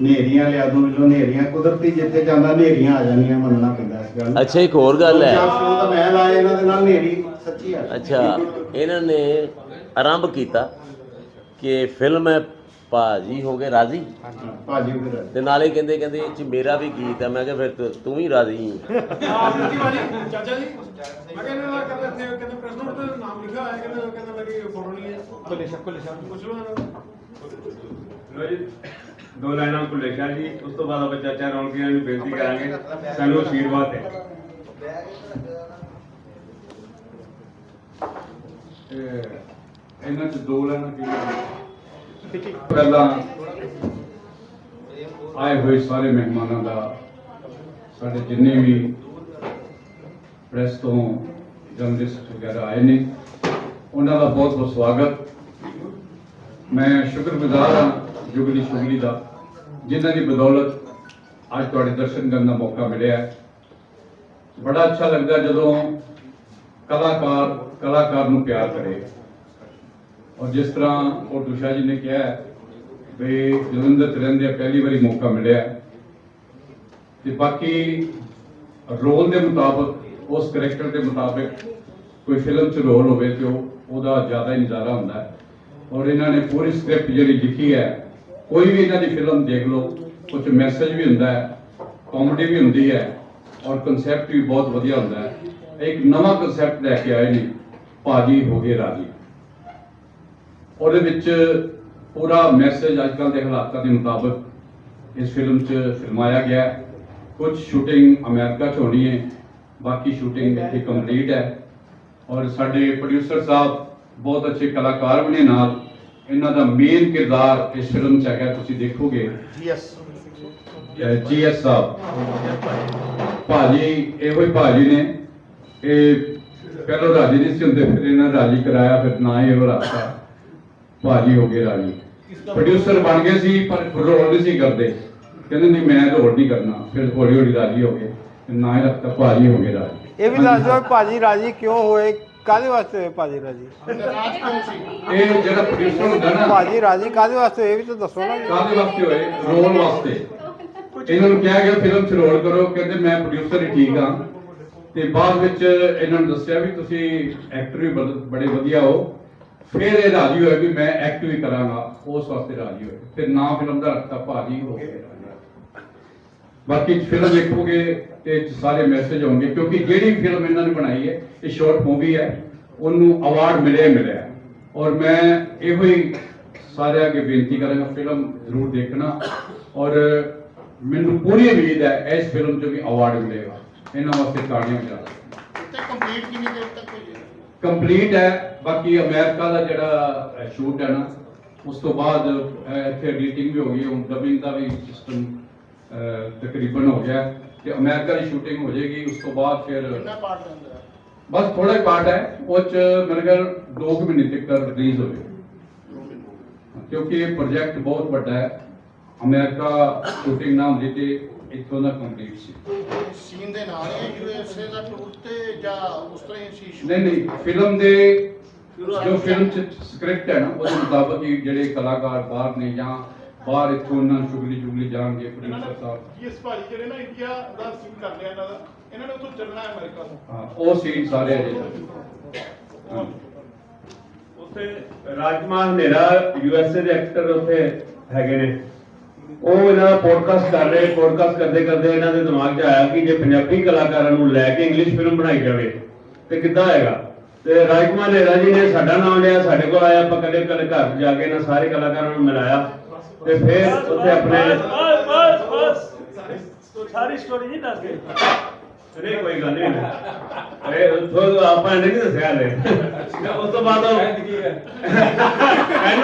ਨੇਰੀਆਂ ਲਿਆ ਦੋ ਮਿਲੋ ਨੇਰੀਆਂ ਕੁਦਰਤੀ ਜਿੱਥੇ ਜਾਂਦਾ ਨੇਰੀਆਂ ਆ ਜਾਂਦੀਆਂ ਮੰਨਣਾ ਪੈਂਦਾ ਇਸ ਗੱਲ। ਅੱਛਾ ਇੱਕ ਹੋਰ ਗੱਲ ਹੈ। ਸ਼ੁਰੂ ਦਾ ਮਹਿਲ ਆਏ ਇਹਨਾਂ ਦੇ ਨਾਲ ਨੇਰੀ ਸੱਚੀ ਆ। ਅੱਛਾ ਇਹਨਾਂ ਨੇ ਆਰੰਭ ਕੀਤਾ ਕਿ ਫਿਲਮ ਹੈ ਭਾਜੀ ਹੋ ਗਏ ਰਾਜ਼ੀ? ਭਾਜੀ ਉਧਰ ਤੇ ਨਾਲੇ ਕਹਿੰਦੇ ਕਹਿੰਦੇ ਇਹ ਚ ਮੇਰਾ ਵੀ ਗੀਤ ਹੈ। ਮੈਂ ਕਿਹਾ ਫਿਰ ਤੂੰ- ਤੂੰ ਵੀ ਰਾਜ਼ੀ ਹੈ ਚਾਚਾ ਜੀ ਮੈਂ ਕਹਿੰਦਾ ਨਾ ਕਹਿੰਦੇ ਇੱਥੇ ਕਹਿੰਦੇ ਪ੍ਰੈਸ ਨੋਟ ਤੇ ਨਾਮ ਲਿਖਿਆ ਹੋਇਆ ਕਹਿੰਦੇ ਕਹਿੰਦੇ ਲੱਗੀ ਫੋਟੋ ਨਹੀਂ ਹੈ। ਕੋਲੇ ਸ਼ੱਕ ਕੋਲੇ ਸ਼ੱਕ। ਪੁੱਛ ਲਓ ਇਹਨਾਂ ਨੂੰ। ਲੋ ਜੀ ਦੋ ਲਾਈਨਾਂ ਕੁਲੇਸ਼ਾ ਜੀ, ਉਸ ਤੋਂ ਬਾਅਦ ਆਪਾਂ ਚਾਚਾ ਰੌਣਕੀਆਂ ਨੂੰ ਬੇਨਤੀ ਕਰਾਂਗੇ। ਸਾਨੂੰ ਆਸ਼ੀਰਵਾਦ ਦੇ। ਇਹਨਾਂ ਚ ਦੋ ਲਾਈਨਾਂ ਕੀ ਪਹਿਲਾਂ ਆਏ ਹੋਏ ਸਾਰੇ ਮਹਿਮਾਨਾਂ ਦਾ, ਸਾਡੇ ਜਿੰਨੇ ਵੀ ਪ੍ਰੈਸ ਤੋਂ ਜਰਨਲਿਸਟ ਵਗੈਰਾ ਆਏ ਨੇ, ਉਹਨਾਂ ਦਾ ਬਹੁਤ ਬਹੁਤ ਸਵਾਗਤ। ਮੈਂ ਸ਼ੁਕਰਗੁਜ਼ਾਰ ਹਾਂ ਜੁਗਲੀ ਸ਼ੁਗਲੀ ਦਾ। ਜਿਨ੍ਹਾਂ ਦੀ ਬਦੌਲਤ ਅੱਜ ਤੁਹਾਡੇ ਦਰਸ਼ਨ ਕਰਨ ਦਾ ਮੌਕਾ ਮਿਲਿਆ ਬੜਾ ਅੱਛਾ ਲੱਗਦਾ ਜਦੋਂ ਕਲਾਕਾਰ ਕਲਾਕਾਰ ਨੂੰ ਪਿਆਰ ਕਰੇ। ਔਰ ਜਿਸ ਤਰ੍ਹਾਂ ਉਹ ਦੁਸ਼ਾ ਜੀ ਨੇ ਕਿਹਾ ਵੀ ਜਲੰਧਰ ਚ ਰਹਿੰਦੇ ਪਹਿਲੀ ਵਾਰੀ ਮੌਕਾ ਮਿਲਿਆ ਹੈ। ਤੇ ਬਾਕੀ ਰੋਲ ਦੇ ਮੁਤਾਬਕ, ਉਸ ਕਰੈਕਟਰ ਦੇ ਮੁਤਾਬਕ ਕੋਈ ਫਿਲਮ ਚ ਰੋਲ ਹੋਵੇ ਤੇ ਉਹਦਾ ਜ਼ਿਆਦਾ ਹੀ ਨਜ਼ਾਰਾ ਹੁੰਦਾ ਔਰ ਇਹਨਾਂ ਨੇ ਪੂਰੀ ਸਕ੍ਰਿਪਟ ਜਿਹੜੀ ਲਿਖੀ ਹੈ ਕੋਈ ਵੀ ਇਹਨਾਂ ਦੀ ਫਿਲਮ ਦੇਖ ਲਓ ਕੁਝ ਮੈਸੇਜ ਵੀ ਹੁੰਦਾ ਹੈ ਕਾਮੇਡੀ ਵੀ ਹੁੰਦੀ ਹੈ ਔਰ ਕਨਸੈਪਟ ਵੀ ਬਹੁਤ ਵਧੀਆ ਹੁੰਦਾ ਹੈ। ਇੱਕ ਨਵਾਂ ਕਨਸੈਪਟ ਲੈ ਕੇ ਆਏ ਨੇ, ਭਾਜੀ ਹੋ ਗਏ ਰਾਜੀ। ਉਹਦੇ ਵਿੱਚ ਪੂਰਾ ਮੈਸੇਜ ਅੱਜ ਕੱਲ੍ਹ ਦੇ ਹਾਲਾਤਾਂ ਦੇ ਮੁਤਾਬਕ ਇਸ ਫਿਲਮ 'ਚ ਫਿਲਮਾਇਆ ਗਿਆ ਹੈ। ਕੁਝ ਸ਼ੂਟਿੰਗ ਅਮਰੀਕਾ 'ਚ ਹੋਣੀ ਹੈ, ਬਾਕੀ ਸ਼ੂਟਿੰਗ ਇੱਥੇ ਕੰਪਲੀਟ ਹੈ। ਔਰ ਸਾਡੇ ਪ੍ਰੋਡਿਊਸਰ ਸਾਹਿਬ ਬਹੁਤ ਅੱਛੇ ਕਲਾਕਾਰ ਵੀ ਨੇ ਨਾਲ। ਇਹਨਾਂ ਦਾ ਮੇਨ ਕਿਰਦਾਰ ਇਸ ਫਿਲਮ 'ਚ ਹੈਗਾ ਤੁਸੀਂ ਦੇਖੋਗੇ। GS GS Sahib. ਭਾਜੀ ਇਹੋ ਹੀ ਭਾਜੀ ਨੇ। ਇਹ ਪਹਿਲਾਂ ਰਾਜੀ ਨਹੀਂ ਸੀ ਹੁੰਦੇ ਫਿਰ ਇਹਨਾਂ ਰਾਜੀ ਕਰਾਇਆ ਫਿਰ ਨਾ ਹੀ ਉਹ ਰਾਤਾ ਭਾਜੀ ਹੋ ਗਏ ਰਾਜੀ। ਪ੍ਰੋਡਿਊਸਰ ਬਣ ਗਏ ਸੀ ਪਰ ਰੋਲ ਨਹੀਂ ਸੀ ਕਰਦੇ। ਕਹਿੰਦੇ ਨਹੀਂ ਮੈਂ ਰੋਲ ਨਹੀਂ ਕਰਨਾ। ਫਿਰ ਹੌਲੀ ਹੌਲੀ ਰਾਜੀ ਹੋ ਗਏ। ਨਾ ਹੀ ਰੱਖਤਾ ਭਾਜੀ ਹੋ ਗਏ ਰਾਜੀ। ਇਹ ਵੀ ਦੱਸ ਦਿਓ ਭਾਜੀ ਰਾਜੀ ਕਿਉਂ ਹੋਏ? ਕਾਦੇ ਵਾਸਤੇ ਹੋਏ ਭਾਜੀ ਰਾਜੀ? ਇਹ ਜਿਹੜਾ ਪ੍ਰੋਡਿਊਸਰ ਹੁੰਦਾ ਨਾ ਭਾਜੀ ਰਾਜੀ ਕਾਦੇ ਵਾਸਤੇ ਹੋਏ? ਇਹ ਵੀ ਤਾਂ ਦੱਸੋ ਨਾ ਕਾਹਦੇ ਵਾਸਤੇ ਹੋਏ? ਰੋਲ ਵਾਸਤੇ। ਇਹਨਾਂ ਨੂੰ ਕਿਹਾ ਗਿਆ ਫਿਲਮ 'ਚ ਰੋਲ ਕਰੋ। ਕਹਿੰਦੇ ਮੈਂ ਪ੍ਰੋਡਿਊਸਰ ਹੀ ਠੀਕ ਹਾਂ। ਤੇ ਬਾਅਦ ਵਿੱਚ ਇਹਨਾਂ ਨੂੰ ਦੱਸਿਆ ਵੀ ਤੁਸੀਂ ਐਕਟਰ ਵੀ ਬਦ- ਬੜੇ ਵਧੀਆ ਹੋ। ਫਿਰ ਇਹ ਰਾਜੀ ਹੋਏ ਵੀ ਮੈਂ ਐਕਟ ਵੀ ਕਰਾਂਗਾ। ਉਸ ਵਾਸਤੇ ਰਾਜੀ ਹੋਏ ਫਿਰ ਨਾਂ ਫਿਲਮ ਦਾ ਰੱਖਤਾ ਭਾਜੀ ਹੋ ਗਿਆ। ਬਾਕੀ ਫਿਲਮ ਵੇਖੋਗੇ ਤੇ ਸਾਰੇ ਮੈਸੇਜ ਹੋਣਗੇ ਕਿਉਂਕਿ ਜਿਹੜੀ ਫਿਲਮ ਇਹਨਾਂ ਨੇ ਬਣਾਈ ਹੈ ਇਹ ਸ਼ਾਰਟ ਮੂਵੀ ਹੈ ਉਹਨੂੰ ਅਵਾਰਡ ਮਿਲਿਆ ਮਿਲਿਆ। ਔਰ ਮੈਂ ਇਹੋ ਹੀ ਸਾਰਿਆਂ ਅੱਗੇ ਬੇਨਤੀ ਕਰਾਂਗਾ ਫਿਲਮ ਜ਼ਰੂਰ ਦੇਖਣਾ। ਔਰ ਮੈਨੂੰ ਪੂਰੀ ਉਮੀਦ ਹੈ ਇਸ ਫਿਲਮ 'ਚ ਵੀ ਅਵਾਰਡ ਮਿਲੇਗਾ। ਇਹਨਾਂ ਵਾਸਤੇ ਤਾੜੀਆਂ ਵਜਾ ਕੰਪਲੀਟ ਹੈ? ਬਾਕੀ ਅਮਰੀਕਾ ਦਾ ਜਿਹੜਾ ਸ਼ੂਟ ਹੈ ਨਾ ਉਸ ਤੋਂ ਬਾਅਦ ਇੱਥੇ ਐਡੀਟਿੰਗ ਵੀ ਹੋ ਗਈ ਹੁਣ ਡਬਿੰਗ ਦਾ ਵੀ ਸਿਸਟਮ ਤਕਰੀਬਨ ਹੋ ਗਿਆ ਹੈ ਤੇ ਅਮਰੀਕਾ ਦੀ ਸ਼ੂਟਿੰਗ ਹੋ ਜਾਏਗੀ ਉਸ ਤੋਂ ਬਾਅਦ ਫਿਰ ਬਸ ਥੋੜਾ ਹੀ ਪਾਰਟ ਹੈ ਉਹ ਚ ਮੇਰੇ ਖਿਆਲ 2 ਮਹੀਨੇ ਤੱਕ ਰਿਲੀਜ਼ ਹੋ ਜਾਏਗਾ। ਕਿਉਂਕਿ ਇਹ ਪ੍ਰੋਜੈਕਟ ਬਹੁਤ ਵੱਡਾ ਹੈ ਅਮਰੀਕਾ ਸ਼ੂਟਿੰਗ ਨਾ ਹੁੰਦੀ ਤੇ ਇੱਥੋਂ ਦਾ ਕੰਪਲੀਟ ਸੀ। ਸੀਨ ਦੇ ਨਾਲ ਹੀ ਯੂਐਸਏ ਦਾ ਟੂਰ ਤੇ ਜਾਂ ਉਸ ਤਰ੍ਹਾਂ ਹੀ ਸੀ? ਨਹੀਂ ਨਹੀਂ ਫਿਲਮ ਦੇ ਜੋ ਫਿਲਮ ਚ ਸਕ੍ਰਿਪਟ ਹੈ ਨਾ ਉਹਦੇ ਮੁਤਾਬਕ ਹੀ ਜਿਹੜੇ ਕਲਾਕਾਰ ਬਾਹਰ ਨੇ ਜਾਂ ਬਾਹਰ ਇੱਥੋਂ ਉਹਨਾਂ ਨੂੰ ਚੁਗਲੀ ਚੁਗਲੀ ਜਾਣਗੇ ਪ੍ਰੋਡਿਊਸਰ ਸਾਹਿਬ। ਇਸ ਭਾਜੀ ਜਿਹੜੇ ਨਾ ਇੰਡੀਆ ਦਾ ਸੀਨ ਕਰ ਲਿਆ ਇਹਨਾਂ ਦਾ ਇਹਨਾਂ ਨੇ ਉੱਥੋਂ ਚੱਲਣਾ ਹੈ ਅਮਰੀਕਾ ਤੋਂ। ਹਾਂ ਉਹ ਸੀਨ ਸਾਰੇ ਅਜੇ ਹਾਂ। ਉੱਥੇ ਰਾਜਕੁਮਾਰ ਹਨੇਰਾ ਯੂਐਸਏ ਦੇ ਐਕਟਰ ਉੱਥੇ ਹੈਗੇ ਨੇ। ਉਹ ਇਹਨਾਂ ਦਾ ਪੋਡਕਾਸਟ ਕਰ ਰਹੇ ਪੋਡਕਾਸਟ ਕਰਦੇ ਕਰਦੇ ਇਹਨਾਂ ਦੇ ਦਿਮਾਗ 'ਚ ਆਇਆ ਕਿ ਜੇ ਪੰਜਾਬੀ ਕਲਾਕਾਰਾਂ ਨੂੰ ਲੈ ਕੇ ਇੰਗਲਿਸ਼ ਫਿਲਮ ਬਣਾਈ ਜਾਵੇ ਤੇ ਕਿੱਦਾਂ ਆਏਗਾ ਤੇ ਰਾਜਕੁਮਾਰ ਹਨੇਰਾ ਜੀ ਨੇ ਸਾਡਾ ਨਾਮ ਲਿਆ ਸਾਡੇ ਕੋਲ ਆਇਆ ਆਪਾਂ ਕਦੇ ਕਦੇ ਘਰ ਜਾ ਕੇ ਇਹਨਾਂ ਸਾਰੇ ਕਲਾਕਾਰਾਂ ਨੂੰ ਮਿਲਾਇਆ। ਤੇ ਫਿਰ ਉੱਥੇ ਆਪਣੇ ਬਸ ਬਸ ਸਾਰੀ ਸਟੋਰੀ ਨਹੀਂ ਦੱਸ ਦੇ ਅਰੇ ਕੋਈ ਗੱਲ ਨਹੀਂ। ਅਰੇ ਉਹ ਆਪਾਂ ਨੇ ਨਹੀਂ ਦੱਸਿਆ ਲੈ ਉਸ ਤੋਂ ਬਾਅਦ ਉਹ ਐਂਡ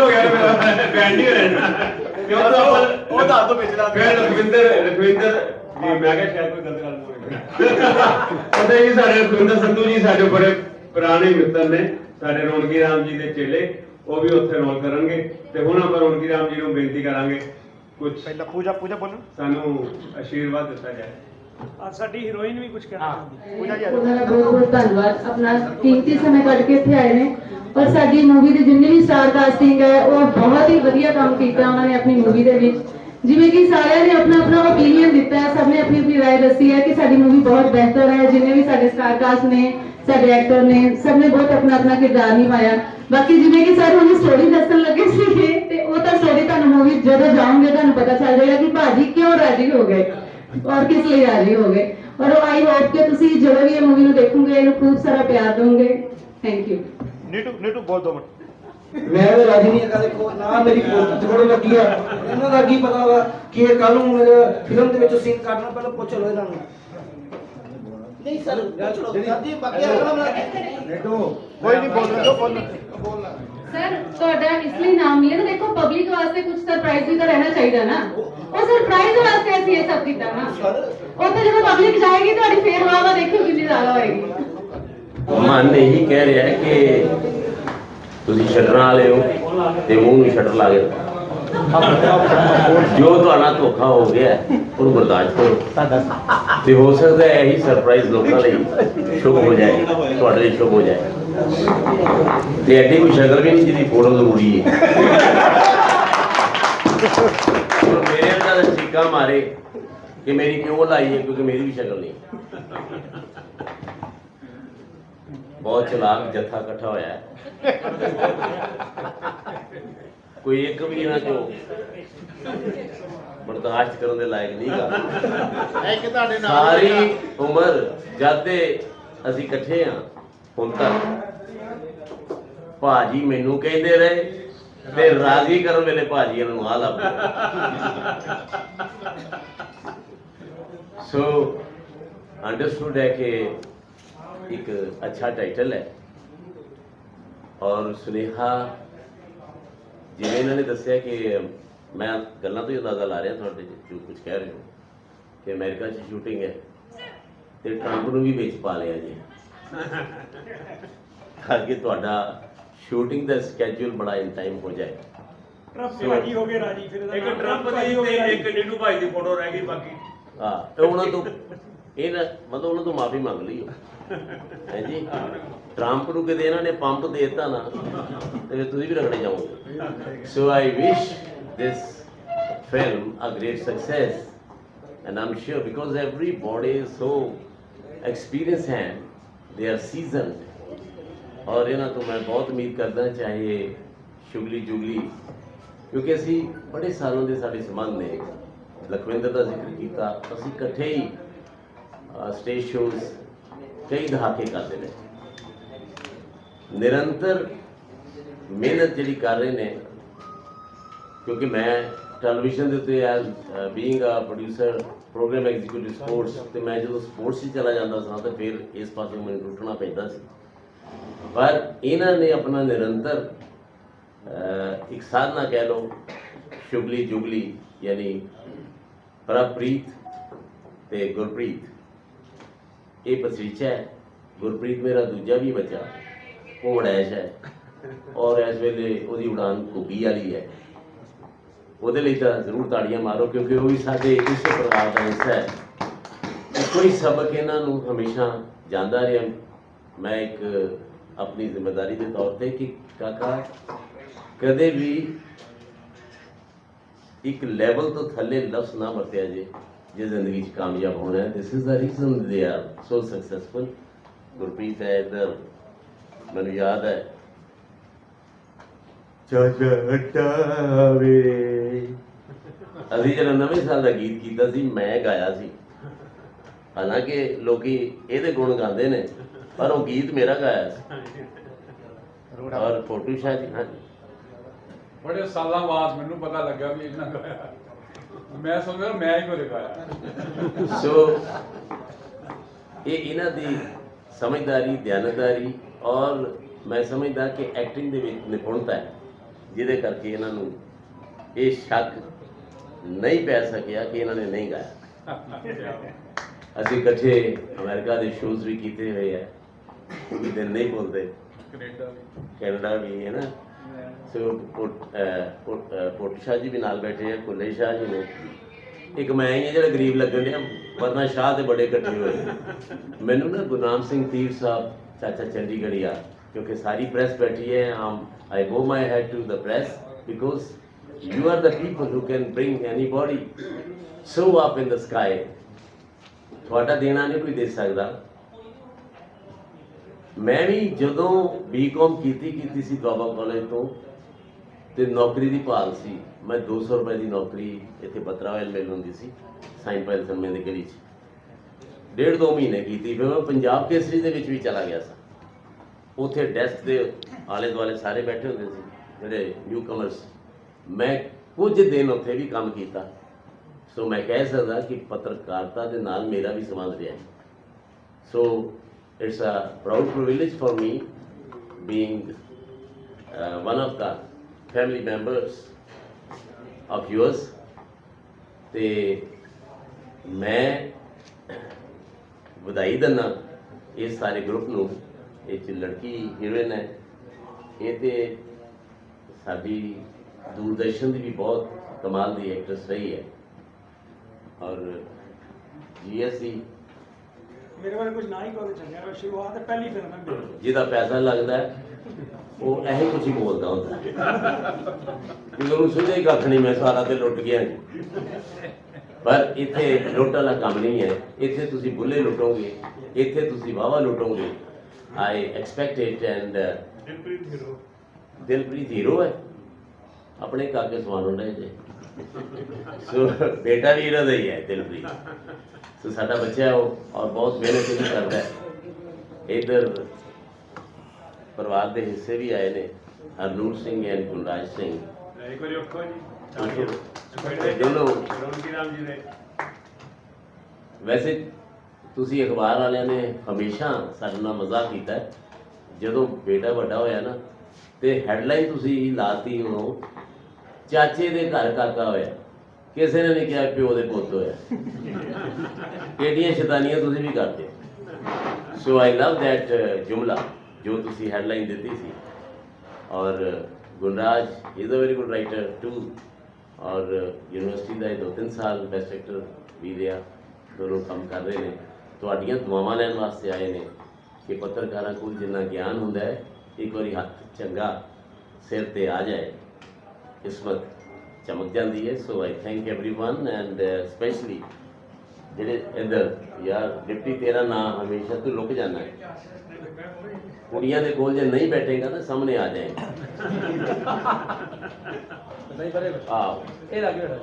ਹੋ? ਗਿਆ ਮੇਰਾ। ਬੈਂਡ ਹੀ ਰਹਿਣਾ ਕਿਉਂ ਤਾਂ ਆਪਾਂ ਉਹ ਦੱਸ ਦੋ ਵਿਚਲਾ ਫਿਰ ਰਖਵਿੰਦਰ ਰਖਵਿੰਦਰ ਜੀ ਮੈਂ ਕਿਹਾ ਸ਼ਾਇਦ ਕੋਈ ਗਲਤ ਗੱਲ ਬੋਲ ਉਹਦੇ ਜੀ ਸਾਡੇ ਰਖਵਿੰਦਰ ਸੰਧੂ ਜੀ ਸਾਡੇ ਬੜੇ ਪੁਰਾਣੇ ਮਿੱਤਰ ਨੇ। ਸਾਡੇ ਰੌਣਕੀ ਰਾਮ ਜੀ ਦੇ ਚੇਲੇ। ਉਹ ਵੀ ਉੱਥੇ ਰੋਲ ਕਰਨਗੇ ਤੇ ਹੁਣ ਆਪਾਂ ਰੌਣਕੀ ਰਾਮ ਜੀ ਨੂੰ ਬੇਨਤੀ ਕਰਾਂਗੇ ਕੁਝ ਪਹਿਲਾਂ ਪੂਜਾ ਪੂਜਾ ਬੋਲੋ। ਸਾਨੂੰ ਆਸ਼ੀਰਵਾਦ ਦਿੱਤਾ ਜਾਏ। ਅੱਜ ਸਾਡੀ ਹੀਰੋਇਨ ਵੀ ਕੁਝ ਕਹਿਣਾ ਚਾਹੁੰਦੀ ਪੂਜਾ ਜੀ ਉਹਨਾਂ ਦਾ ਬਹੁਤ ਬਹੁਤ ਧੰਨਵਾਦ। ਆਪਣਾ ਕੀਮਤੀ ਸਮੇਂ ਕੱਢ ਕੇ ਇੱਥੇ ਆਏ ਨੇ। ਔਰ ਸਾਡੀ ਮੂਵੀ ਦੀ ਜਿੰਨੀ ਵੀ ਸਟਾਰ ਕਾਸਟਿੰਗ ਹੈ ਉਹ ਬਹੁਤ ਹੀ ਵਧੀਆ ਕੰਮ ਕੀਤਾ ਉਹਨਾਂ ਨੇ ਆਪਣੀ ਮੂਵੀ ਦੇ ਵਿੱਚ। ਜਿਵੇਂ ਕਿ ਸਾਰਿਆਂ ਨੇ ਆਪਣਾ ਆਪਣਾ ਓਪੀਨੀਅਨ ਦਿੱਤਾ ਹੈ ਸਭ ਨੇ ਆਪਣੀ ਆਪਣੀ رائے ਦੱਸੀ ਹੈ ਕਿ ਸਾਡੀ ਮੂਵੀ ਬਹੁਤ ਬਿਹਤਰ ਹੈ ਜਿੰਨੇ ਵੀ ਸਾਡੇ ਸਟਾਰ ਕਾਸਟ ਨੇ ਸਾਡੇ ਐਕਟਰ ਨੇ ਸਭ ਨੇ ਬਹੁਤ ਆਪਣਾ ਆਪਣਾ ਕਿਰਦਾਰ ਨਿਭਾਇਆ ਬਾਕੀ ਜਿਵੇਂ ਕਿ ਸਰ ਉਹਨੂੰ ਸਟੋਰੀ ਦੱਸਣ ਲੱਗੇ ਸੀਗੇ ਤੇ ਉਹ ਤਾਂ ਸਟੋਰੀ ਤੁਹਾਨੂੰ ਮੂਵੀ ਜਦੋਂ ਜਾਓਗੇ ਤੁਹਾਨੂੰ ਪਤਾ ਚੱਲ ਜਾਏਗਾ ਕਿ ਭਾਜੀ ਕਿਉਂ ਰਾਜੀ ਹੋ ਗਏ ਔਰ ਕਿਸ ਲਈ ਰਾਜੀ ਹੋ ਗਏ ਔਰ ਆਈ ਹੋਪ ਕਿ ਤੁਸੀਂ ਜਦੋਂ ਵੀ ਇਹ ਮੂਵੀ ਨੂੰ ਦੇਖੋਗੇ ਇਹਨੂੰ ਖੂਬ ਸਾਰਾ ਪਿਆਰ ਦੋਗੇ ਥੈਂਕ ਯੂ ਨੀਟੂ ਨੀਟੂ ਬੋਲ ਦੋ ਮਿੰਟ ਮੈਂ ਤਾਂ ਰਾਜੀ ਨਹੀਂ ਹੈਗਾ ਦੇਖੋ ਨਾ ਮੇਰੀ ਪੋਸਟ ਥੋੜੀ ਲੱਗੀ ਆ। ਇਹਨਾਂ ਦਾ ਕੀ ਪਤਾ ਵਾ ਕਿ ਇਹ ਕੱਲ ਨੂੰ ਮੇਰੇ ਫਿਲਮ ਦੇ ਵਿੱਚ ਸੀਨ ਕੱਢਣਾ ਪਹਿਲਾਂ ਪੁੱਛ ਲਓ ਇਹਨਾਂ ਨੂੰ। ਨਹੀਂ ਸਰ ਚਲੋ ਸਾਡੀ ਬਾਕੀ ਅਗਲਾ ਬਣਾ ਨੀਟੂ ਕੋਈ ਨਹੀਂ ਬੋਲ ਦੋ ਬੋਲ ਸਰ ਤੁਹਾਡਾ ਇਸ ਲਈ ਨਾਮ ਹੈ ਤਾਂ ਦੇਖੋ ਪਬਲਿਕ ਵਾਸਤੇ ਕੁਝ ਸਰਪ੍ਰਾਈਜ਼ ਵੀ ਤਾਂ ਰਹਿਣਾ ਚਾਹੀਦਾ ਨਾ। ਉਹ ਸਰਪ੍ਰਾਈਜ਼ ਵਾਸਤੇ ਅਸੀਂ ਇਹ ਸਭ ਕੀਤਾ ਨਾ। ਉੱਥੇ ਜਦੋਂ ਪਬਲਿਕ ਜਾਏਗੀ ਤੁਹਾਡੀ ਫੇਰ ਵਾਵਾ ਦੇਖਿਓ ਕਿੰਨੀ ਜ਼ਿਆਦਾ ਹੋਏਗੀ। ਮਨ ਇਹੀ ਕਹਿ ਰਿਹਾ ਹੈ ਕਿ ਤੁਸੀਂ ਸ਼ਟਰਾਂ ਵਾਲੇ ਹੋ ਤੇ ਮੂੰਹ ਨੂੰ ਸ਼ਟਰ ਲਾ ਕੇ ਜੋ ਤੁਹਾਡਾ ਧੋਖਾ ਹੋ ਗਿਆ, ਉਹਨੂੰ ਬਰਦਾਸ਼ਤ ਕਰੋ। ਤੇ ਹੋ ਸਕਦਾ ਹੈ ਇਹੀ ਸਰਪ੍ਰਾਈਜ਼ ਲੋਕਾਂ ਲਈ ਸ਼ੁਭ ਹੋ ਜਾਏ, ਤੁਹਾਡੇ ਲਈ ਸ਼ੁਭ ਹੋ ਜਾਏ। ਤੇ ਐਡੀ ਕੋਈ ਸ਼ਕਲ ਵੀ ਨਹੀਂ ਜਿਹਦੀ ਫੋਟੋ ਜ਼ਰੂਰੀ ਹੈ। ਔਰ ਮੇਰੇ ਅੰਦਰ ਚੀਕਾ ਮਾਰੇ ਕਿ ਮੇਰੀ ਕਿਉਂ ਲਾਈ ਹੈ, ਕਿਉਂਕਿ ਮੇਰੀ ਵੀ ਸ਼ਕਲ ਨਹੀਂ। ਬਹੁਤ ਚਲਾਕ ਜੱਥਾ ਇਕੱਠਾ ਹੋਇਆ ਹੈ। ਕੋਈ ਇੱਕ ਵੀ ਇਹਨਾਂ ਚੋਂ ਬਰਦਾਸ਼ਤ ਕਰਨ ਦੇ ਲਾਇਕ ਨਹੀਂਗਾ ਇੱਕ ਤੁਹਾਡੇ ਨਾਲ ਸਾਰੀ ਉਮਰ ਜਦ ਅਸੀਂ ਇਕੱਠੇ ਆ ਹੁਣ ਤੱਕ। ਭਾਜੀ ਮੈਨੂੰ ਕਹਿੰਦੇ ਰਹੇ ਤੇ ਰਾਜ਼ੀ ਕਰਨ ਵੇਲੇ ਭਾਜੀ ਨੂੰ ਆ ਲੱਭ ਸੋ ਅੰਡਰਸਟੂਡ ਹੈ ਕਿ ਇੱਕ ਅੱਛਾ ਟਾਈਟਲ ਹੈ ਔਰ ਸੁਨੇਹਾ ਜਿਵੇਂ ਇਹਨਾਂ ਨੇ ਦੱਸਿਆ ਕਿ ਮੈਂ ਗੱਲਾਂ ਤੋਂ ਹੀ ਅੰਦਾਜ਼ਾ ਲਾ ਰਿਹਾ ਤੁਹਾਡੇ ਜੋ ਕੁਝ ਕਹਿ ਰਹੇ ਹੋ ਕਿ ਅਮਰੀਕਾ 'ਚ ਸ਼ੂਟਿੰਗ ਹੈ ਤੇ ਟਰੰਪ ਨੂੰ ਵੀ ਵਿੱਚ ਪਾ ਲਿਆ ਜੀ ਤਾਂ ਕਿ ਤੁਹਾਡਾ ਸ਼ੂਟਿੰਗ ਦਾ ਸਕੇਜੂਲ ਬੜਾ ਇਨ ਟਾਈਮ ਹੋ ਜਾਏ ਟਰੰਪ ਰਾਜੀ ਹੋ ਗਏ ਰਾਜੀ ਫਿਰ ਇੱਕ ਟਰੰਪ ਦੀ ਤੇ। ਇੱਕ ਨੀਟੂ ਭਾਈ ਦੀ ਫੋਟੋ ਰਹਿ ਗਈ ਬਾਕੀ। ਹਾਂ ਤੇ ਉਹਨਾਂ ਤੋਂ ਇਹ ਨਾ, ਮਤਲਬ ਉਹਨਾਂ ਤੋਂ ਮਾਫੀ ਮੰਗ ਲਈ ਹੈ ਜੀ? ਟਰੰਪ ਨੂੰ ਕਿਤੇ ਇਹਨਾਂ ਨੇ ਪੰਪ ਦੇ ਦਿੱਤਾ ਨਾ, ਤੇ ਫਿਰ ਤੁਸੀਂ ਵੀ ਰਗੜੇ ਜਾਓਗੇ। So I wish this film a great success, and I'm sure because everybody is so experienced and they are seasoned, ਔਰ ਇਹਨਾਂ ਤੋਂ ਮੈਂ ਬਹੁਤ ਉਮੀਦ ਕਰਦਾ ਚਾਹੇ ਸ਼ੁਗਲੀ ਜੁਗਲੀ, ਕਿਉਂਕਿ ਅਸੀਂ ਬੜੇ ਸਾਲਾਂ ਦੇ ਸਾਡੇ ਸੰਬੰਧ ਨੇ। ਲਖਵਿੰਦਰ ਦਾ ਜ਼ਿਕਰ ਕੀਤਾ, ਅਸੀਂ ਇਕੱਠੇ ਹੀ ਸਟੇਜ ਸ਼ੋਜ਼ ਕਈ ਦਹਾਕੇ ਕਰਦੇ ਨੇ ਨਿਰੰਤਰ ਮਿਹਨਤ ਜਿਹੜੀ ਕਰ ਰਹੇ ਨੇ ਕਿਉਂਕਿ ਮੈਂ ਟੈਲੀਵਿਜ਼ਨ ਦੇ ਉੱਤੇ as being a producer program executive sports ਤੇ ਮੈਂ ਜਦੋਂ ਸਪੋਰਟਸ 'ਚ ਚਲਾ ਜਾਂਦਾ ਸਾਂ ਤਾਂ ਫਿਰ ਇਸ ਪਾਸੇ ਮੈਨੂੰ ਰੁਕਣਾ ਪੈਂਦਾ ਸੀ ਪਰ ਇਹਨਾਂ ਨੇ ਆਪਣਾ ਨਿਰੰਤਰ ਅਹ, ਇੱਕ ਸਾਧਨਾ ਕਹਿ ਲਓ ਸ਼ੁਗਲੀ ਜੁਗਲੀ ਯਾਨੀ ਪ੍ਰਭਪ੍ਰੀਤ ਤੇ ਗੁਰਪ੍ਰੀਤ ਇਹ ਬਸਰੀਚਾ ਹੈ। ਗੁਰਪ੍ਰੀਤ ਮੇਰਾ ਦੂਜਾ ਵੀ ਬੱਚਾ। ਉਹ ਵੜੈਸ਼ ਹੈ। ਔਰ ਇਸ ਵੇਲੇ ਉਹਦੀ ਉਡਾਨ ਘੁੱਗੀ ਵਾਲੀ ਹੈ। ਉਹਦੇ ਲਈ ਤਾਂ ਜ਼ਰੂਰ ਤਾੜੀਆਂ ਮਾਰੋ, ਕਿਉਂਕਿ ਉਹ ਵੀ ਸਾਡੇ ਇਸ ਪਰਿਵਾਰ ਦਾ ਹਿੱਸਾ ਹੈ। ਕੋਈ ਸਬਕ ਇਹਨਾਂ ਨੂੰ ਹਮੇਸ਼ਾ ਜਾਂਦਾ ਰਿਹਾ। ਮੈਂ ਇੱਕ ਆਪਣੀ ਜ਼ਿੰਮੇਵਾਰੀ ਦੇ ਤੌਰ ਤੇ ਕਿ ਕਾਕਾ ਕਦੇ ਵੀ ਇੱਕ ਲੈਵਲ ਤੋਂ ਥੱਲੇ ਲਫ਼ਜ਼ ਨਾ ਵਰਤਿਆ ਜੇ ਜੇ ਜ਼ਿੰਦਗੀ 'ਚ ਕਾਮਯਾਬ ਹੋਣਾ ਹੈ this is the reason they are so successful Gurpreet ਹੈ ਇੱਧਰ ਮੈਨੂੰ ਯਾਦ ਹੈ। ਚਾਚਾ ਹਟਾਵੇ। ਅਸੀਂ ਜਦੋਂ ਨਵੇਂ ਸਾਲ ਦਾ ਗੀਤ ਕੀਤਾ ਸੀ ਮੈਂ ਗਾਇਆ ਸੀ। ਹਾਲਾਂਕਿ ਲੋਕੀ ਇਹਦੇ ਗੁਣ ਗਾਉਂਦੇ ਨੇ ਪਰ ਉਹ ਗੀਤ ਮੇਰਾ ਗਾਇਆ ਸੀ। ਔਰ ਫੋਟੋ ਸ਼ਾਹ ਜੀ ਹਾਂਜੀ। ਬੜੇ ਸਾਲਾਂ ਬਾਅਦ ਮੈਨੂੰ ਪਤਾ ਲੱਗਾ ਵੀ ਇਹਨਾਂ ਗਾਇਆ। ਮੈਂ ਸਮਝਿਆ ਮੈਂ ਹੀ ਕੋਲੇ ਗਾਇਆ ਸੋ ਇਹ ਇਹਨਾਂ ਦੀ ਸਮਝਦਾਰੀ ਧਿਆਨਦਾਰੀ ਔਰ ਮੈਂ ਸਮਝਦਾ ਕਿ ਐਕਟਿੰਗ ਦੇ ਵਿੱਚ ਨਿਪੁੰਨਤਾ ਹੈ ਜਿਹਦੇ ਕਰਕੇ ਇਹਨਾਂ ਨੂੰ ਇਹ ਸ਼ੱਕ ਨਹੀਂ ਪੈ ਸਕਿਆ ਕਿ ਇਹਨਾਂ ਨੇ ਨਹੀਂ ਗਾਇਆ। ਅਸੀਂ ਇਕੱਠੇ ਅਮਰੀਕਾ ਦੇ ਸ਼ੋਜ਼ ਵੀ ਕੀਤੇ ਹੋਏ ਆ ਵੀ ਦਿਨ ਨਹੀਂ ਭੁੱਲਦੇ। ਕੈਨੇਡਾ ਵੀ। ਕੈਨੇਡਾ ਵੀ ਹੈ ਨਾ? ਪੋਟ ਸ਼ਾਹ ਜੀ ਵੀ ਨਾਲ ਬੈਠੇ ਆ ਕੁੱਲੇ ਸ਼ਾਹ ਜੀ ਨੇ। ਇੱਕ ਮੈਂ ਹੀ ਹਾਂ ਜਿਹੜਾ ਗਰੀਬ ਲੱਗਣ ਡਿਆ, ਵਰਨਾ ਸ਼ਾਹ ਦੇ ਬੜੇ ਇਕੱਠੇ ਹੋਏ। ਮੈਨੂੰ ਨਾ ਗੁਰਨਾਮ ਸਿੰਘ ਤੀਰ ਸਾਹਿਬ, ਚਾਚਾ ਚੰਡੀਗੜ੍ਹੀਆ, ਕਿਉਂਕਿ ਸਾਰੀ ਪ੍ਰੈਸ ਬੈਠੀ ਹੈ, ਆਮ I go my head to the press because you are the people who can bring anybody so up in the sky ਤੁਹਾਡਾ ਦੇਣਾ ਨਹੀਂ ਕੋਈ ਦੇ ਸਕਦਾ। ਮੈਂ ਵੀ ਜਦੋਂ ਬੀਕਾਮ ਕੀਤੀ ਕੀਤੀ ਸੀ ਦੁਆਬਾ ਕਾਲਜ ਤੋਂ, ਤੇ ਨੌਕਰੀ ਦੀ ਭਾਲ ਸੀ। ਮੈਂ 200 ਰੁਪਏ ਦੀ ਨੌਕਰੀ ਇੱਥੇ ਬਤਰਾਵਲ ਮਿਲ ਹੁੰਦੀ ਸੀ ਸਾਈਨ ਪੈਲ ਸਮੇਂ ਦੇ ਗਲੀ 'ਚ। ਡੇਢ ਦੋ ਮਹੀਨੇ ਕੀਤੀ, ਫਿਰ ਮੈਂ ਪੰਜਾਬ ਕੇਸਰੀ ਦੇ ਵਿੱਚ ਵੀ ਚਲਾ ਗਿਆ ਸਾਂ। ਉੱਥੇ ਡੈਸਕ ਦੇ ਆਲੇ ਦੁਆਲੇ ਸਾਰੇ ਬੈਠੇ ਹੁੰਦੇ ਸੀ, ਜਿਹੜੇ ਨਿਊ ਕਮਰਸ ਮੈਂ ਕੁਝ ਦਿਨ ਉੱਥੇ ਵੀ ਕੰਮ ਕੀਤਾ। ਸੋ ਮੈਂ ਕਹਿ ਸਕਦਾ ਕਿ ਪੱਤਰਕਾਰਤਾ ਦੇ ਨਾਲ ਮੇਰਾ ਵੀ ਸੰਬੰਧ ਰਿਹਾ। ਹੈ So it's a proud privilege for me being uh, one of the family members of yours. ਤੇ ਮੈਂ ਵਧਾਈ ਦਿੰਦਾ ਇਸ ਸਾਰੇ ਗਰੁੱਪ ਨੂੰ ਇਹ ਚ ਲੜਕੀ ਹੀਰੋਇਨ ਹੈ ਇਹ ਤੇ ਸਾਡੀ ਦੂਰਦਰਸ਼ਨ ਦੀ ਵੀ ਬਹੁਤ ਕਮਾਲ ਦੀ ਐਕਟਰਸ ਰਹੀ ਹੈ ਔਰ ਜੀਐਸਸੀ ਮੇਰੇ ਬਾਰੇ ਕੁਝ ਨਾ ਹੀ ਕਹੋ ਚੰਗਾ ਹੈ ਸ਼ੁਰੂਆਤ ਹੈ ਪਹਿਲੀ ਫਿਲਮ ਹੈ ਮੇਰੀ ਜਿਹਦਾ ਪੈਸਾ ਲੱਗਦਾ ਹੈ, ਉਹ ਇਹੋ ਕੁਝ ਹੀ ਬੋਲਦਾ ਹੁੰਦਾ। ਹੈ ਕਿ ਉਹਨੂੰ ਸੁਝਿਆ ਹੀ ਕੱਖ ਨਹੀਂ ਮੈਂ ਸਾਰਾ ਤੇ ਲੁੱਟ ਗਿਆ ਜੀ। ਪਰ ਇੱਥੇ ਲੁੱਟ ਵਾਲਾ ਕੰਮ ਨਹੀਂ ਹੈ। ਇੱਥੇ ਤੁਸੀਂ ਬੁੱਲੇ ਲੁੱਟੋਗੇ ਇੱਥੇ ਤੁਸੀਂ ਵਾਵਾ ਲੁੱਟੋਗੇ। I expect it and Dilpreet hero. Dilpreet hero ਹੈ? ਆਪਣੇ ਕਾਕੇ ਸਵਾਲ ਹੁੰਦੇ ਜੇ ਸੋ ਬੇਟਾ ਵੀ ਇਹਦਾ ਹੀ ਹੈ ਦਿਲਪ੍ਰੀਤ। ਸੋ ਸਾਡਾ ਬੱਚਾ ਹੈ ਉਹ ਔਰ ਬਹੁਤ ਮਿਹਨਤ ਵੀ ਕਰਦਾ ਹੈ। ਇਧਰ ਪਰਿਵਾਰ ਦੇ ਹਿੱਸੇ ਵੀ ਆਏ ਨੇ ਹਰਨੂਰ ਸਿੰਘ ਐਂਡ ਗੁਲਰਾਜ ਸਿੰਘ। ਇੱਕ ਵਾਰੀ ਉੱਠੋ ਜੀ। ਦੋਨੋਂ ਰੌਣਕੀ ਰਾਮ ਜੀ ਦੇ। ਵੈਸੇ ਤੁਸੀਂ ਅਖਬਾਰ ਵਾਲਿਆਂ ਨੇ ਹਮੇਸ਼ਾ ਸਾਡੇ ਨਾਲ ਮਜ਼ਾਕ ਕੀਤਾ ਹੈ। ਜਦੋਂ ਬੇਟਾ ਵੱਡਾ ਹੋਇਆ ਨਾ ਤੇ ਹੈਡਲਾਈਨ ਤੁਸੀਂ ਲਾਤੀ ਉਹਨੂੰ ਚਾਚੇ ਦੇ ਘਰ ਕਾਕਾ ਹੋਇਆ। ਕਿਸੇ ਨੇ ਨਹੀਂ ਕਿਹਾ ਪਿਓ ਦੇ ਪੁੱਤ ਹੋਇਆ। ਕਿਹੜੀਆਂ ਸ਼ੈਤਾਨੀਆਂ ਤੁਸੀਂ ਵੀ ਕਰਦੇ। ਹੋ ਸੋ ਆਈ ਲਵ ਦੈਟ ਜੁਮਲਾ ਜੋ ਤੁਸੀਂ ਹੈਡਲਾਈਨ ਦਿੱਤੀ ਸੀ। ਔਰ Gulraj is a very good writer too ਔਰ ਯੂਨੀਵਰਸਿਟੀ ਦਾ ਇਹ ਦੋ ਤਿੰਨ ਸਾਲ ਬੈਸਟ ਐਕਟਰ ਵੀ ਰਿਹਾ। ਦੋਨੋਂ ਕੰਮ ਕਰ ਰਹੇ ਨੇ। ਤੁਹਾਡੀਆਂ ਦੁਆਵਾਂ ਲੈਣ ਵਾਸਤੇ ਆਏ ਨੇ ਕਿ ਪੱਤਰਕਾਰਾਂ ਕੋਲ ਜਿੰਨਾ ਗਿਆਨ ਹੁੰਦਾ ਹੈ, ਇੱਕ ਵਾਰੀ ਹੱਥ ਚੰਗਾ ਸਿਰ ਤੇ ਆ ਜਾਏ। ਕਿਸਮਤ ਚਮਕ ਜਾਂਦੀ ਹੈ so I thank everyone and specially ਜਿਹੜੇ ਇੱਧਰ ਯਾਰ ਡਿਪਟੀ ਤੇਰਾ ਨਾਮ ਹਮੇਸ਼ਾ ਤੂੰ ਲੁਕ ਜਾਣਾ ਹੈ ਕੁੜੀਆਂ ਦੇ ਕੋਲ ਜੇ ਨਹੀਂ ਬੈਠੇਗਾ ਤਾਂ ਸਾਹਮਣੇ ਆ ਜਾਏਗਾ ਨਹੀਂ ਪਰੇ ਆਹ ਇਹ ਲੱਗ ਰਿਹਾ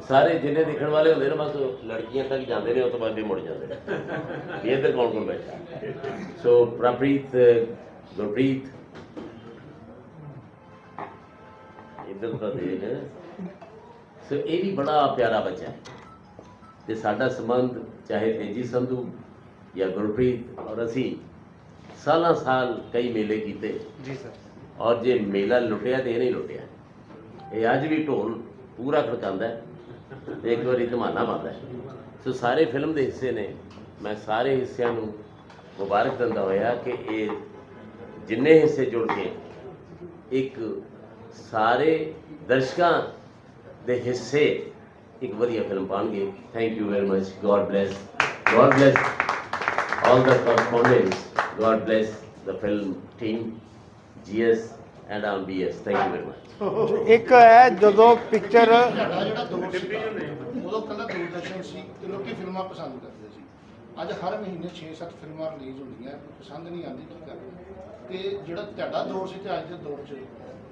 ਸਾਰੇ ਜਿੰਨੇ ਦੇਖਣ ਵਾਲੇ ਹੁੰਦੇ ਨੇ ਬਸ ਉਹ ਲੜਕੀਆਂ ਤੱਕ ਜਾਂਦੇ ਨੇ ਉਸ ਤੋਂ ਬਾਅਦ ਫਿਰ ਮੁੜ ਜਾਂਦੇ ਨੇ ਵੀ ਇੱਧਰ ਕੌਣ ਕੌਣ ਬੈਠਾ ਸੋ ਪ੍ਰਪ੍ਰੀਤ ਗੁਰਪ੍ਰੀਤ ਇੱਧਰ ਤਾਂ ਦੇਖ ਸੋ ਇਹ ਵੀ ਬੜਾ ਪਿਆਰਾ ਬੱਚਾ ਹੈ। ਤੇ ਸਾਡਾ ਸੰਬੰਧ ਚਾਹੇ ਤੇਜੀ ਸੰਧੂ ਜਾਂ ਗੁਰਪ੍ਰੀਤ ਔਰ ਅਸੀਂ ਸਾਲਾਂ ਸਾਲ ਕਈ ਮੇਲੇ ਕੀਤੇ। ਜੀ ਸਰ। ਔਰ ਜੇ ਮੇਲਾ ਲੁੱਟਿਆ ਤੇ ਇਹ ਨਹੀਂ ਲੁੱਟਿਆ। ਇਹ ਅੱਜ ਵੀ ਢੋਲ ਪੂਰਾ ਖੜਕਾਉਂਦਾ ਤੇ ਇੱਕ ਵਾਰੀ ਧਮਾਨਾ ਮਾਰਦਾ ਸੋ ਸਾਰੇ ਫਿਲਮ ਦੇ ਹਿੱਸੇ ਨੇ। ਮੈਂ ਸਾਰੇ ਹਿੱਸਿਆਂ ਨੂੰ ਮੁਬਾਰਕ ਦਿੰਦਾ ਹੋਇਆ ਕਿ ਇਹ ਜਿੰਨੇ ਹਿੱਸੇ ਜੁੜ ਕੇ ਇੱਕ ਸਾਰੇ ਦਰਸ਼ਕਾਂ ਦੇ ਹਿੱਸੇ ਇੱਕ ਵਧੀਆ film ਬਣਗੇ thank you very much god bless god bless all the correspondents. God bless the film team, GS and on BS. Thank you very much. ਇੱਕ ਹੈ ਜਦੋਂ ਪਿਕਚਰ ਜਿਹੜਾ ਦੌਰ ਸੀ ਉਦੋਂ ਕੱਲਾ ਦੂਰਦਰਸ਼ਨ ਸੀ ਤੇ ਲੋਕੀ ਫਿਲਮਾਂ ਪਸੰਦ ਕਰਦੇ ਸੀ ਅੱਜ ਹਰ ਮਹੀਨੇ 6-7 ਫਿਲਮਾਂ ਰਿਲੀਜ਼ ਹੁੰਦੀਆਂ ਪਸੰਦ ਨਹੀਂ ਆਉਂਦੀ ਕੀ ਕਰਾਂ ਤੇ ਜਿਹੜਾ ਤੁਹਾਡਾ ਦੌਰ ਸੀ ਤੇ ਅੱਜ ਦੇ ਦੌਰ 'ਚ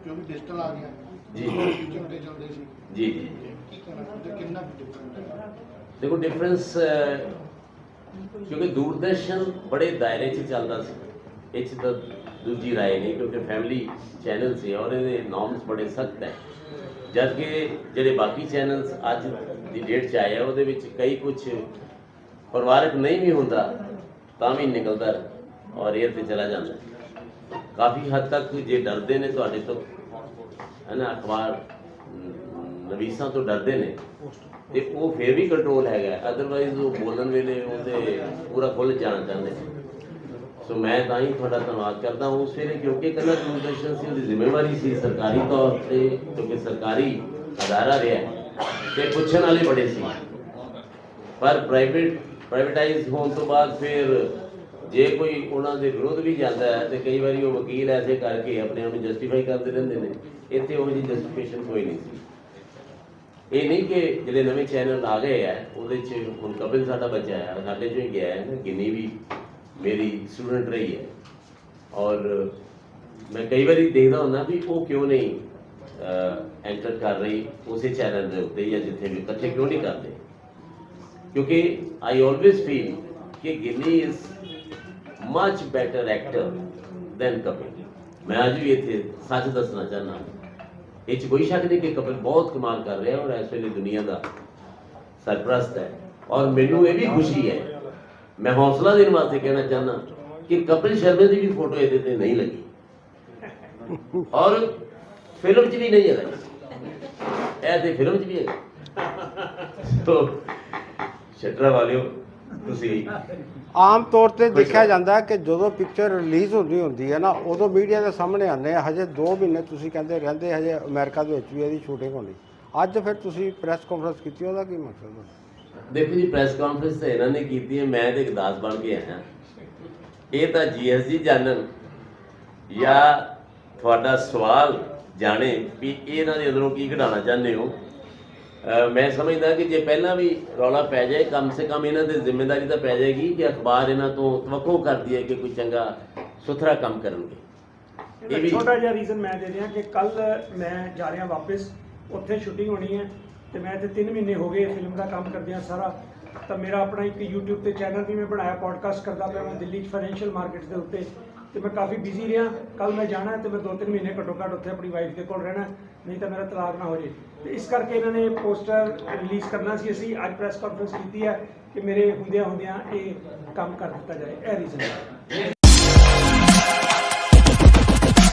ਜੋ ਵੀ ਡਿਜੀਟਲ ਆ ਗਿਆ। ਜੀ। ਫਿਊਚਰ ਤੇ ਚੱਲਦੇ ਸੀ। ਜੀ। ਜੀ ਕੀ ਕਹਿਣਾ ਚਾਹੁੰਦੇ ਕਿੰਨਾ ਡਿਫਰੈਂਟ ਹੈ? ਦੇਖੋ ਡਿਫਰੈਂਸ ਕਿਉਂਕਿ ਦੂਰਦਰਸ਼ਨ ਬੜੇ ਦਾਇਰੇ 'ਚ ਚੱਲਦਾ ਸੀ। ਇਹ 'ਚ ਤਾਂ ਦੂਜੀ ਰਾਏ ਨਹੀਂ ਕਿਉਂਕਿ ਫੈਮਿਲੀ ਚੈਨਲ ਸੀ ਔਰ ਇਹਦੇ ਨੋਰਮਸ ਬੜੇ ਸਖਤ ਹੈ। ਜਦ ਕਿ ਜਿਹੜੇ ਬਾਕੀ ਚੈਨਲਸ ਅੱਜ ਦੀ ਡੇਟ 'ਚ ਆਏ ਆ ਉਹਦੇ ਵਿੱਚ ਕਈ ਕੁਝ ਪਰਿਵਾਰਕ ਨਹੀਂ ਵੀ ਹੁੰਦਾ ਤਾਂ ਵੀ ਨਿਕਲਦਾ ਔਰ ਇਹ ਤੇ ਚਲਾ ਜਾਂਦਾ। ਕਾਫੀ ਹੱਦ ਤੱਕ ਜੇ ਡਰਦੇ ਨੇ ਤੁਹਾਡੇ ਤੋਂ ਹੈ ਨਾ ਅਖਬਾਰ ਨਵੀਸਾਂ ਤੋਂ ਡਰਦੇ ਨੇ। ਤੇ ਉਹ ਫੇਰ ਵੀ ਕੰਟਰੋਲ ਹੈਗਾ ਅਦਰਵਾਈਜ਼ ਉਹ ਬੋਲਣ ਵੇਲੇ ਉਹਦੇ ਪੂਰਾ ਖੁੱਲ ਜਾਣਾ ਚਾਹੁੰਦੇ ਨੇ। ਸੋ ਮੈਂ ਤਾਂ ਹੀ ਤੁਹਾਡਾ ਧੰਨਵਾਦ ਕਰਦਾ ਉਸ ਵੇਲੇ ਕਿਉਂਕਿ ਕੱਲਾ ਦੂਰਦਰਸ਼ਨ ਸੀ ਉਹਦੀ ਜ਼ਿੰਮੇਵਾਰੀ ਸੀ ਸਰਕਾਰੀ ਤੌਰ ਤੇ ਕਿਉਂਕਿ ਸਰਕਾਰੀ ਅਦਾਰਾ ਰਿਹਾ ਹੈ, ਤੇ ਪੁੱਛਣ ਵਾਲੇ ਬੜੇ ਸੀ। ਪਰ ਪ੍ਰਾਈਵੇਟ ਪ੍ਰਾਈਵੇਟਾਈਜ਼ ਹੋਣ ਤੋਂ ਬਾਅਦ ਫਿਰ ਜੇ ਕੋਈ ਉਹਨਾਂ ਦੇ ਵਿਰੋਧ ਵੀ ਜਾਂਦਾ ਹੈ ਤੇ ਕਈ ਵਾਰੀ ਉਹ ਵਕੀਲ ਐਸੇ ਕਰਕੇ ਆਪਣੇ ਆਪ ਨੂੰ ਜਸਟੀਫਾਈ ਕਰਦੇ ਰਹਿੰਦੇ ਨੇ। ਇੱਥੇ ਉਹ ਜੀ ਜਸਟੀਫਿਕੇਸ਼ਨ ਕੋਈ ਨਹੀਂ ਸੀ। ਇਹ ਨਹੀਂ ਕਿ ਜਿਹੜੇ ਨਵੇਂ ਚੈਨਲ ਆ ਗਏ ਆ, ਉਹਦੇ ਚ ਹੁਣ ਕਪਿਲ ਸਾਡਾ ਬੱਚਾ ਹੈ, ਸਾਡੇ ਚੋਂ ਹੀ ਗਿਆ ਹੈ ਨਾ, ਗਿੰਨੀ ਵੀ ਮੇਰੀ ਸਟੂਡੈਂਟ ਰਹੀ ਹੈ। ਔਰ ਮੈਂ ਕਈ ਵਾਰੀ ਦੇਖਦਾ ਹੁੰਦਾ ਵੀ ਉਹ ਕਿਉਂ ਨਹੀਂ ਐਂਟਰ ਕਰ ਰਹੀ ਉਸੇ ਚੈਨਲ ਦੇ ਉੱਤੇ ਜਾਂ ਜਿੱਥੇ ਵੀ, ਇਕੱਠੇ ਕਿਉਂ ਨਹੀਂ ਕਰਦੇ? ਕਿਉਂਕਿ ਆਈ ਆਲਵੇਸ ਫੀਲ ਕਿ Ginni is much better actor than Kapil. ਮੈਂ ਅੱਜ ਵੀ ਇੱਥੇ ਸੱਚ ਦੱਸਣਾ ਚਾਹੁੰਦਾ ਇਹ 'ਚ ਕੋਈ ਸ਼ੱਕ ਨਹੀਂ ਕਿ ਕਪਿਲ ਬਹੁਤ ਕਮਾਲ ਕਰ ਰਿਹਾ ਔਰ ਇਸ ਵੇਲੇ ਦੁਨੀਆ ਦਾ ਸਰਪ੍ਰਸਤ ਹੈ। ਔਰ ਮੈਨੂੰ ਇਹ ਵੀ ਖੁਸ਼ੀ ਹੈ। ਮੈਂ ਹੌਸਲਾ ਦੇਣ ਵਾਸਤੇ ਕਹਿਣਾ ਚਾਹੁੰਦਾ ਕਿ ਕਪਿਲ ਸ਼ਰਮਾ ਦੀ ਵੀ ਫੋਟੋ ਇਹਦੇ ਤੇ ਨਹੀਂ ਲੱਗੀ। ਔਰ ਫਿਲਮ 'ਚ ਵੀ ਨਹੀਂ ਹੈਗਾ ਇਹ ਤੇ ਫਿਲਮ 'ਚ ਵੀ ਹੈਗਾ ਸੋ ਸ਼ਟਰਾ ਵਾਲਿਓ ਤੁਸੀਂ ਆਮ ਤੌਰ ਤੇ ਦੇਖਿਆ ਜਾਂਦਾ ਕਿ ਜਦੋਂ ਪਿਕਚਰ ਰਿਲੀਜ਼ ਹੁੰਦੀ ਹੁੰਦੀ ਹੈ ਨਾ ਉਦੋਂ ਮੀਡੀਆ ਦੇ ਸਾਹਮਣੇ ਆਉਂਦੇ ਆ। ਹਜੇ 2 ਮਹੀਨੇ ਤੁਸੀਂ ਕਹਿੰਦੇ ਰਹਿੰਦੇ ਹਜੇ ਅਮਰੀਕਾ ਦੇ ਵਿੱਚ ਵੀ ਇਹਦੀ ਸ਼ੂਟਿੰਗ ਹੋਣੀ। ਅੱਜ ਫਿਰ ਤੁਸੀਂ ਪ੍ਰੈਸ ਕਾਨਫਰੰਸ ਕੀਤੀ ਉਹਦਾ ਕੀ ਮਕਸਦ ਹੈ ਦੇਖੋ ਜੀ ਪ੍ਰੈਸ ਕਾਨਫਰੰਸ ਤਾਂ ਇਹਨਾਂ ਨੇ ਕੀਤੀ ਹੈ ਮੈਂ ਤੇ ਇੱਕ ਦਾਸ ਬਣ ਕੇ ਆਇਆ। ਇਹ ਤਾਂ ਜੀਐਸਜੀ ਜਾਣਨ ਜਾਂ ਤੁਹਾਡਾ ਸਵਾਲ ਜਾਣੇ ਵੀ ਇਹ ਇਹਨਾਂ ਦੇ ਅੰਦਰੋਂ ਕੀ ਕਢਾਉਣਾ ਚਾਹੁੰਦੇ ਹੋ। ਮੈਂ ਸਮਝਦਾ ਕਿ ਜੇ ਪਹਿਲਾਂ ਵੀ ਰੌਲਾ ਪੈ ਜਾਏ, ਕਮ ਸੇ ਕਮ ਇਹਨਾਂ ਦੇ ਜ਼ਿੰਮੇਵਾਰੀ ਤਾਂ ਪੈ ਜਾਏਗੀ ਕਿ ਅਖਬਾਰ ਇਹਨਾਂ ਤੋਂ ਤਵੱਕੋ ਕਰਦੀ ਹੈ ਕਿ ਕੋਈ ਚੰਗਾ, ਸੁਥਰਾ ਕੰਮ ਕਰਨਗੇ। ਇਹ ਵੀ ਛੋਟਾ ਜਿਹਾ ਰੀਜ਼ਨ ਮੈਂ ਦੇ ਰਿਹਾ ਕਿ ਕੱਲ ਮੈਂ ਜਾ ਰਿਹਾ ਵਾਪਸ, ਉੱਥੇ ਸ਼ੂਟਿੰਗ ਹੋਣੀ ਹੈ ਤੇ ਮੈਂ ਇੱਥੇ 3 ਮਹੀਨੇ ਹੋ ਗਏ ਫਿਲਮ ਦਾ ਕੰਮ ਕਰਦਿਆਂ ਸਾਰਾ। ਤਾਂ ਮੇਰਾ ਆਪਣਾ ਇੱਕ YouTube ਤੇ ਚੈਨਲ ਵੀ ਮੈਂ ਬਣਾਇਆ ਪੋਡਕਾਸਟ ਕਰਦਾ ਪਿਆ ਮੈਂ ਦਿੱਲੀ 'ਚ ਫਾਈਨੈਂਸ਼ੀਅਲ ਮਾਰਕੀਟਸ ਦੇ ਉੱਤੇ। ਤੇ ਮੈਂ ਕਾਫੀ ਬਿਜ਼ੀ ਰਿਹਾ। ਕੱਲ ਮੈਂ ਜਾਣਾ ਹੈ ਤੇ ਮੈਂ 2-3 ਮਹੀਨੇ ਘੱਟੋ ਘੱਟ ਉੱਥੇ ਆਪਣੀ ਵਾਈਫ ਦੇ ਕੋਲ ਰਹਿਣਾ ਨਹੀਂ ਤਾਂ ਮੇਰਾ ਤਲਾਕ ਨਾ ਹੋ ਜੇ। ਤੇ ਇਸ ਕਰਕੇ ਇਹਨਾਂ ਨੇ ਪੋਸਟਰ ਰਿਲੀਜ਼ ਕਰਨਾ ਸੀ। ਅਸੀਂ ਅੱਜ ਪ੍ਰੈਸ ਕਾਨਫਰੰਸ ਕੀਤੀ ਹੈ ਕਿ ਮੇਰੇ ਹੁੰਦਿਆਂ ਹੁੰਦਿਆਂ ਇਹ ਕੰਮ ਕਰ ਦਿੱਤਾ ਜਾਏ। ਇਹ ਰੀਜ਼ਨ ਹੈ।